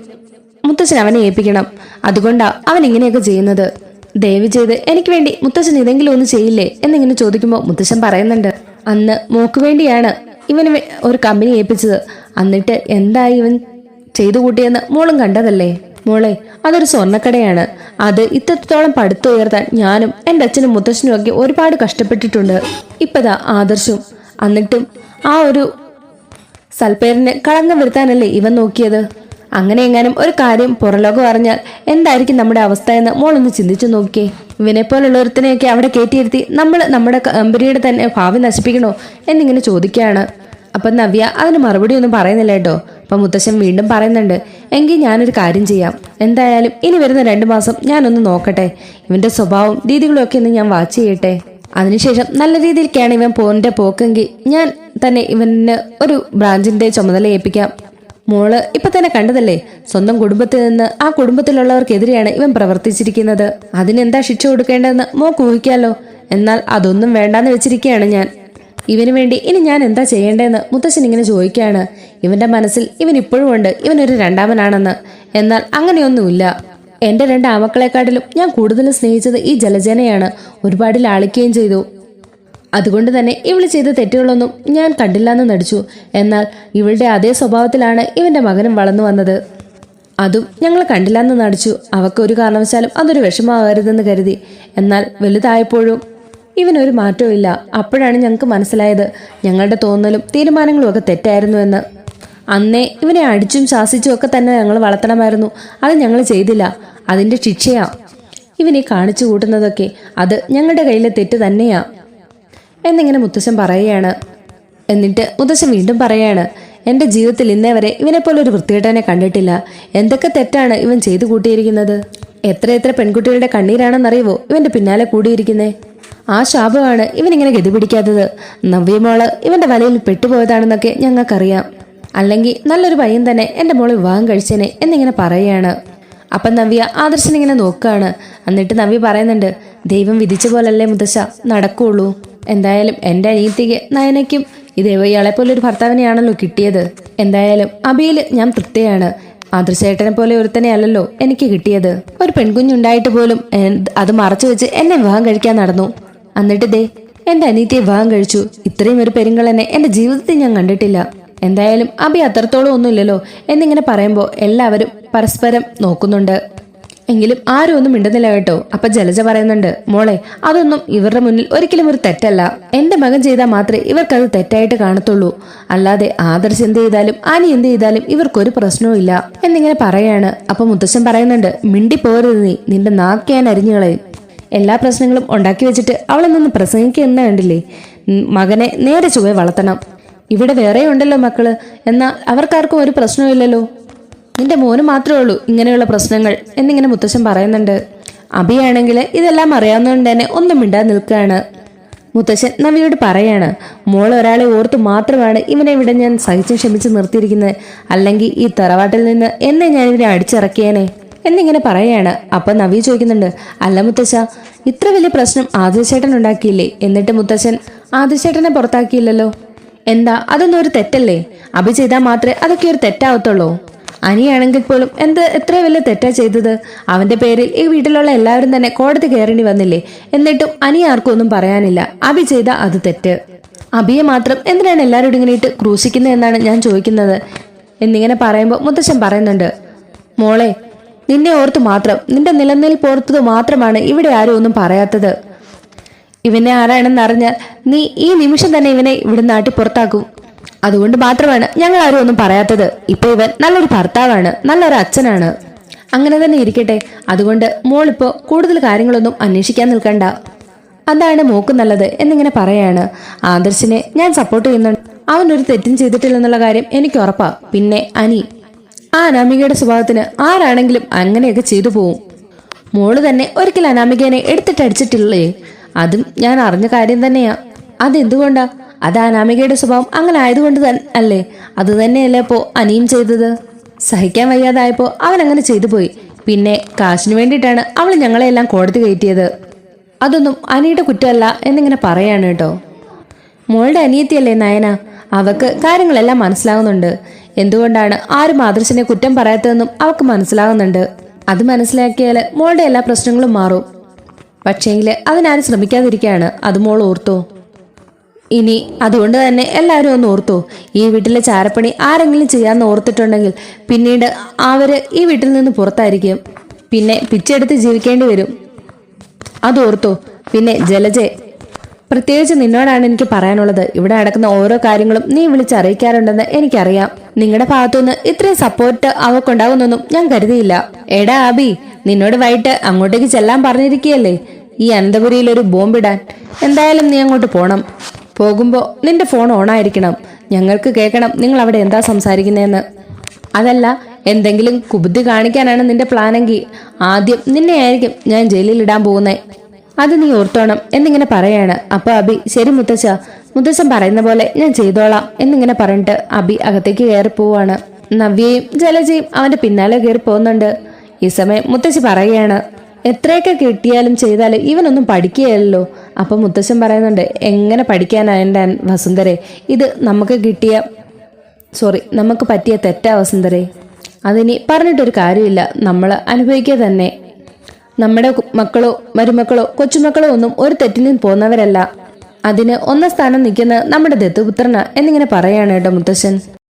മുത്തച്ഛൻ അവനെ ഏൽപ്പിക്കണം. അതുകൊണ്ടാ അവൻ ഇങ്ങനെയൊക്കെ ചെയ്യുന്നത്. ദയവ് ചെയ്ത് എനിക്ക് വേണ്ടി മുത്തച്ഛൻ ഇതെങ്കിലും ഒന്ന് ചെയ്യില്ലേ? എന്നിങ്ങനെ ചോദിക്കുമ്പോൾ മുത്തച്ഛൻ പറയുന്നുണ്ട് അന്ന് മോക്ക് വേണ്ടിയാണ് ഇവന് ഒരു കമ്പനി ഏൽപ്പിച്ചത്. എന്നിട്ട് എന്തായി ഇവൻ ചെയ്തു കൂട്ടിയെന്ന് മോളും കണ്ടതല്ലേ? മോളെ അതൊരു സ്വർണക്കടയാണ്. അത് ഇത്രത്തോളം പടുത്തുയർത്താൻ ഞാനും എന്റെ അച്ഛനും മുത്തച്ഛനും ഒക്കെ ഒരുപാട് കഷ്ടപ്പെട്ടിട്ടുണ്ട്. ഇപ്പതാ ആദർശും. എന്നിട്ടും ആ ഒരു സൽപ്പേരിന് കളങ്കം വരുത്താനല്ലേ ഇവൻ നോക്കിയത്? അങ്ങനെ എങ്ങാനും ഒരു കാര്യം പുറലോകം അറിഞ്ഞാൽ എന്തായിരിക്കും നമ്മുടെ അവസ്ഥ എന്ന് മോളൊന്ന് ചിന്തിച്ചു നോക്കിയേ. ഇവനെ പോലുള്ള അവിടെ കയറ്റിയിരുത്തി നമ്മൾ നമ്മുടെ കമ്പനിയുടെ തന്നെ ഭാവി നശിപ്പിക്കണോ എന്നിങ്ങനെ ചോദിക്കുകയാണ്. അപ്പൊ നവ്യ അതിന് മറുപടി ഒന്നും പറയുന്നില്ല കേട്ടോ. അപ്പൊ മുത്തശ്ശൻ വീണ്ടും പറയുന്നുണ്ട് എങ്കിൽ ഞാനൊരു കാര്യം ചെയ്യാം. എന്തായാലും ഇനി വരുന്ന രണ്ടു മാസം ഞാനൊന്ന് നോക്കട്ടെ. ഇവന്റെ സ്വഭാവം രീതികളും ഒക്കെ ഒന്ന് ഞാൻ വാച്ച് ചെയ്യട്ടെ. അതിനുശേഷം നല്ല രീതിയിലേക്കാണ് ഇവൻ പോന്റെ പോക്കെങ്കിൽ ഞാൻ തന്നെ ഇവന് ഒരു ബ്രാഞ്ചിന്റെ ചുമതല ഏൽപ്പിക്കാം. മോൾ ഇപ്പൊ തന്നെ കണ്ടതല്ലേ സ്വന്തം കുടുംബത്തിൽ നിന്ന് ആ കുടുംബത്തിലുള്ളവർക്കെതിരെയാണ് ഇവൻ പ്രവർത്തിച്ചിരിക്കുന്നത്. അതിനെന്താ ശിക്ഷ കൊടുക്കേണ്ടതെന്ന് മോക്ക് ഊഹിക്കാലോ. എന്നാൽ അതൊന്നും വേണ്ടാന്ന് വെച്ചിരിക്കുകയാണ് ഞാൻ. ഇവന് വേണ്ടി ഇനി ഞാൻ എന്താ ചെയ്യേണ്ടതെന്ന് മുത്തശ്ശൻ ഇങ്ങനെ ചോദിക്കുകയാണ്. ഇവന്റെ മനസ്സിൽ ഇവൻ ഇപ്പോഴും ഉണ്ട്. ഇവനൊരു രണ്ടാമനാണെന്ന്. എന്നാൽ അങ്ങനെയൊന്നുമില്ല. എന്റെ രണ്ട് ആമക്കളെക്കാട്ടിലും ഞാൻ കൂടുതലും സ്നേഹിച്ചത് ഈ ജലജേനയാണ്. ഒരുപാട് ലാളിക്കുകയും ചെയ്തു. അതുകൊണ്ട് തന്നെ ഇവൾ ചെയ്ത തെറ്റുകളൊന്നും ഞാൻ കണ്ടില്ലെന്ന് നടിച്ചു. എന്നാൽ ഇവളുടെ അതേ സ്വഭാവത്തിലാണ് ഇവന്റെ മകനും വളർന്നു വന്നത്. അതും ഞങ്ങൾ കണ്ടില്ലെന്ന് നടിച്ചു. അവക്ക് ഒരു കാരണവശാലും അതൊരു വിഷമാകരുതെന്ന് കരുതി. എന്നാൽ വലുതായപ്പോഴും ഇവനൊരു മാറ്റവും അപ്പോഴാണ് ഞങ്ങൾക്ക് മനസ്സിലായത്. ഞങ്ങളുടെ തോന്നലും തീരുമാനങ്ങളും ഒക്കെ തെറ്റായിരുന്നു എന്ന്. അന്നേ ഇവനെ അടിച്ചും ശാസിച്ചും ഒക്കെ തന്നെ ഞങ്ങൾ വളർത്തണമായിരുന്നു. അത് ഞങ്ങൾ ചെയ്തില്ല. അതിന്റെ ശിക്ഷയാ. ഇവനെ കാണിച്ചു കൂട്ടുന്നതൊക്കെ അത് ഞങ്ങളുടെ കയ്യിലെ തെറ്റ് തന്നെയാ. എന്നിങ്ങനെ മുത്തശ്ശൻ പറയുകയാണ്. എന്നിട്ട് മുത്തശ്ശൻ വീണ്ടും പറയാണ് എന്റെ ജീവിതത്തിൽ ഇന്നേ വരെ ഇവനെപ്പോലെ ഒരു വൃത്തികെട്ടവനെ കണ്ടിട്ടില്ല. എന്തൊക്കെ തെറ്റാണ് ഇവൻ ചെയ്തു കൂട്ടിയിരിക്കുന്നത്? എത്ര എത്ര പെൺകുട്ടികളുടെ കണ്ണീരാണെന്നറിയുവോ ഇവന്റെ പിന്നാലെ കൂടിയിരിക്കുന്നേ? ആ ശാപമാണ് ഇവനിങ്ങനെ ഗതി പിടിക്കാത്തത് നവ്യമോൾ ഇവന്റെ വലയിൽ പെട്ടുപോയതാണെന്നൊക്കെ ഞങ്ങൾക്കറിയാം. അല്ലെങ്കിൽ നല്ലൊരു പയ്യൻ തന്നെ എന്റെ മോൾ വിവാഹം കഴിച്ചേനെ എന്നിങ്ങനെ പറയുകയാണ്. അപ്പം നവ്യ ആദർശനിങ്ങനെ നോക്കുകയാണ് എന്നിട്ട് നവ്യ പറയുന്നുണ്ട് ദൈവം വിധിച്ച പോലല്ലേ മുത്തശ്ശ നടക്കുള്ളൂ. എന്തായാലും എന്റെ അനിയത്തിക്ക് നയനയ്ക്കും ഇതേ ഇയാളെ പോലെ ഒരു ഭർത്താവിനെയാണല്ലോ കിട്ടിയത്. എന്തായാലും അബിയിൽ ഞാൻ തൃപ്തിയാണ്. ആദർശേട്ടനെ പോലെ ഒരുത്തനെ അല്ലല്ലോ എനിക്ക് കിട്ടിയത്. ഒരു പെൺകുഞ്ഞുണ്ടായിട്ട് പോലും അത് മറച്ചു വെച്ച് എന്നെ വിവാഹം കഴിക്കാൻ നടന്നു. എന്നിട്ട് ദേ എന്റെ അനിയത്തിയെ വിവാഹം കഴിച്ചു. ഇത്രയും ഒരു പെരുങ്ങളെന്നെ എന്റെ ജീവിതത്തിൽ ഞാൻ കണ്ടിട്ടില്ല. എന്തായാലും അബി അത്രത്തോളം ഒന്നുമില്ലല്ലോ എന്നിങ്ങനെ പറയുമ്പോൾ എല്ലാവരും പരസ്പരം നോക്കുന്നുണ്ട്. എങ്കിലും ആരും ഒന്നും മിണ്ടുന്നില്ല കേട്ടോ. അപ്പൊ ജലജ പറയുന്നുണ്ട് മോളെ അതൊന്നും ഇവരുടെ മുന്നിൽ ഒരിക്കലും ഒരു തെറ്റല്ല. എന്റെ മകൻ ചെയ്താൽ മാത്രമേ ഇവർക്കത് തെറ്റായിട്ട് കാണത്തുള്ളൂ. അല്ലാതെ ആദർശ് എന്ത് ചെയ്താലും ആനി എന്ത് ചെയ്താലും ഇവർക്കൊരു പ്രശ്നവും ഇല്ല. എന്നിങ്ങനെ പറയാണ്. അപ്പൊ മുത്തശ്ശൻ പറയുന്നുണ്ട് മിണ്ടി പോരുത് നീ. നിന്റെ നാക്കിയാൻ അരിഞ്ഞു കളയും എല്ലാ പ്രശ്നങ്ങളും ഉണ്ടാക്കി വെച്ചിട്ട് അവളെ നിന്ന് പ്രസംഗിക്കുന്ന കണ്ടില്ലേ? മകനെ നേരെ ചുവ വളർത്തണം. ഇവിടെ വേറെ ഉണ്ടല്ലോ മക്കൾ. എന്നാൽ അവർക്കാർക്കും ഒരു പ്രശ്നമില്ലല്ലോ നിന്റെ മോന് മാത്രമേ ഉള്ളൂ ഇങ്ങനെയുള്ള പ്രശ്നങ്ങൾ എന്നിങ്ങനെ മുത്തശ്ശൻ പറയുന്നുണ്ട്. അഭിയാണെങ്കിൽ ഇതെല്ലാം അറിയാവുന്നതുകൊണ്ട് തന്നെ ഒന്നും മിണ്ടാതെ നിൽക്കുകയാണ്. മുത്തശ്ശൻ നവിയോട് പറയാണ് മോൾ ഒരാളെ ഓർത്ത് മാത്രമാണ് ഇവനെ ഇവിടെ ഞാൻ സഹിച്ചും ക്ഷമിച്ച് നിർത്തിയിരിക്കുന്നത്. അല്ലെങ്കിൽ ഈ തറവാട്ടിൽ നിന്ന് എന്നെ ഞാൻ ഇവനെ അടിച്ചിറക്കിയേനെ. എന്നിങ്ങനെ പറയാണ്. അപ്പൊ നവി ചോദിക്കുന്നുണ്ട് അല്ല മുത്തശ്ശ ഇത്ര വലിയ പ്രശ്നം ആദിശേട്ടൻ ഉണ്ടാക്കിയില്ലേ? എന്നിട്ട് മുത്തശ്ശൻ ആദിശേട്ടനെ പുറത്താക്കിയില്ലല്ലോ? എന്താ അതൊന്നും ഒരു തെറ്റല്ലേ? അഭി ചെയ്താൽ മാത്രമേ അതൊക്കെ ഒരു തെറ്റാവത്തുള്ളൂ. അനിയാണെങ്കിൽ പോലും എന്ത് എത്ര വലിയ തെറ്റാ ചെയ്തത്? അവന്റെ പേരിൽ ഈ വീട്ടിലുള്ള എല്ലാവരും തന്നെ കോടതി കയറേണ്ടി വന്നില്ലേ? എന്നിട്ടും അനി ആർക്കും ഒന്നും പറയാനില്ല. അഭി ചെയ്ത അത് തെറ്റ്. അഭിയെ മാത്രം എന്തിനാണ് എല്ലാവരോടും ഇങ്ങനെ ഇട്ട് ക്രൂശിക്കുന്നത് എന്നാണ് ഞാൻ ചോദിക്കുന്നത്. എന്നിങ്ങനെ പറയുമ്പോൾ മുത്തശ്ശൻ പറയുന്നുണ്ട് മോളെ നിന്നെ ഓർത്ത് മാത്രം നിന്റെ നിലനിൽപ്പ് ഓർത്തത് മാത്രമാണ് ഇവിടെ ആരും ഒന്നും പറയാത്തത്. ഇവനെ ആരാണെന്ന് അറിഞ്ഞാൽ നീ ഈ നിമിഷം തന്നെ ഇവനെ ഇവിടെ നാട്ടിൽ പുറത്താക്കും. അതുകൊണ്ട് മാത്രമാണ് ഞങ്ങൾ ആരും ഒന്നും പറയാത്തത്. ഇപ്പൊ ഇവൻ നല്ലൊരു ഭർത്താവാണ് നല്ലൊരു അച്ഛനാണ്. അങ്ങനെ തന്നെ ഇരിക്കട്ടെ. അതുകൊണ്ട് മോളിപ്പോ കൂടുതൽ കാര്യങ്ങളൊന്നും അന്വേഷിക്കാൻ നിൽക്കണ്ട. അതാണ് മോക്ക് നല്ലത് എന്നിങ്ങനെ പറയാണ്. ആദർശിനെ ഞാൻ സപ്പോർട്ട് ചെയ്യുന്നുണ്ട്. അവൻ ഒരു തെറ്റും ചെയ്തിട്ടില്ലെന്നുള്ള കാര്യം എനിക്ക് ഉറപ്പാ. പിന്നെ അനി ആ അനാമികയുടെ സ്വഭാവത്തിന് ആരാണെങ്കിലും അങ്ങനെയൊക്കെ ചെയ്തു പോവും. മോൾ തന്നെ ഒരിക്കൽ അനാമികേനെ എടുത്തിട്ട് അടിച്ചിട്ടില്ലേ? അതും ഞാൻ അറിഞ്ഞ കാര്യം തന്നെയാ. അതെന്തുകൊണ്ടാ? അത് അനാമികയുടെ സ്വഭാവം അങ്ങനെ ആയതുകൊണ്ട് അല്ലേ? അത് തന്നെയല്ലേ അപ്പോ അനിയും ചെയ്തത്? സഹിക്കാൻ വയ്യാതായപ്പോ അവൻ അങ്ങനെ ചെയ്തു പോയി. പിന്നെ കാശിന് വേണ്ടിയിട്ടാണ് അവൾ ഞങ്ങളെല്ലാം കോടതി കയറ്റിയത്. അതൊന്നും അനിയുടെ കുറ്റമല്ല എന്നിങ്ങനെ പറയാണ് കേട്ടോ. മോളുടെ അനിയത്തിയല്ലേ നയന? അവക്ക് കാര്യങ്ങളെല്ലാം മനസ്സിലാകുന്നുണ്ട് എന്തുകൊണ്ടാണ് ആരും ആദർശിനെ കുറ്റം പറയാത്തതെന്നും അവൾക്ക് മനസ്സിലാകുന്നുണ്ട്. അത് മനസ്സിലാക്കിയാൽ മോളുടെ എല്ലാ പ്രശ്നങ്ങളും മാറും. പക്ഷേങ്കിൽ അതിനാരും ശ്രമിക്കാതിരിക്കുകയാണ് അത് മോൾ ഓർത്തോ. ഇനി അതുകൊണ്ട് തന്നെ എല്ലാവരും ഒന്ന് ഓർത്തു. ഈ വീട്ടിലെ ചാരപ്പണി ആരെങ്കിലും ചെയ്യാമെന്ന് ഓർത്തിട്ടുണ്ടെങ്കിൽ പിന്നീട് അവർ ഈ വീട്ടിൽ നിന്ന് പുറത്തായിരിക്കും. പിന്നെ പിച്ചെടുത്ത് ജീവിക്കേണ്ടി വരും. അത് ഓർത്തോ. പിന്നെ ജലജെ പ്രത്യേകിച്ച് നിന്നോടാണ് എനിക്ക് പറയാനുള്ളത്. ഇവിടെ നടക്കുന്ന ഓരോ കാര്യങ്ങളും നീ വിളിച്ചറിയിക്കാറുണ്ടെന്ന് എനിക്കറിയാം. നിങ്ങളുടെ ഭാഗത്തുനിന്ന് ഇത്രയും സപ്പോർട്ട് അവക്കുണ്ടാകുന്നൊന്നും ഞാൻ കരുതിയില്ല. എടാ ആബി നിന്നോട് വൈകിട്ട് അങ്ങോട്ടേക്ക് ചെല്ലാൻ പറഞ്ഞിരിക്കുകയല്ലേ? ഈ അനന്തപുരിയിൽ ഒരു ബോംബിടാൻ എന്തായാലും നീ അങ്ങോട്ട് പോണം. പോകുമ്പോ നിന്റെ ഫോൺ ഓണായിരിക്കണം ഞങ്ങൾക്ക് കേൾക്കണം നിങ്ങൾ അവിടെ എന്താ സംസാരിക്കുന്നതെന്ന്. അതല്ല എന്തെങ്കിലും കുബുദ്ധി കാണിക്കാനാണ് നിന്റെ പ്ലാനെങ്കിൽ ആദ്യം നിന്നെ ആയിരിക്കും ഞാൻ ജയിലിൽ ഇടാൻ പോകുന്നേ അത് നീ ഓർത്തോണം എന്നിങ്ങനെ പറയാണ്. അപ്പൊ അബി ശരി മുത്തച്ഛ മുത്തച്ഛൻ പറയുന്ന പോലെ ഞാൻ ചെയ്തോളാം എന്നിങ്ങനെ പറഞ്ഞിട്ട് അബി അകത്തേക്ക് കയറി പോവാണ്. നവ്യയും ജലജയും അവന്റെ പിന്നാലെ കയറി പോകുന്നുണ്ട്. ഈ സമയം മുത്തച്ഛി പറയുകയാണ് എത്രയൊക്കെ കിട്ടിയാലും ചെയ്താലും ഇവനൊന്നും പഠിക്കുകയല്ലോ അപ്പൊ മുത്തശ്ശൻ പറയുന്നുണ്ട് എങ്ങനെ പഠിക്കാനാണ് വസുന്ധരെ ഇത് നമുക്ക് കിട്ടിയ സോറി നമുക്ക് പറ്റിയ തെറ്റാ വസുന്ധരെ. അതിനി പറഞ്ഞിട്ടൊരു കാര്യമില്ല നമ്മൾ അനുഭവിക്കുക തന്നെ. നമ്മുടെ മക്കളോ മരുമക്കളോ കൊച്ചുമക്കളോ ഒന്നും ഒരു തെറ്റിനും പോന്നവരല്ല. അതിന് ഒന്നാം സ്ഥാനം നിൽക്കുന്ന നമ്മുടെ ദത്തുപുത്രന എന്നിങ്ങനെ പറയാണ് കേട്ടോ മുത്തശ്ശൻ.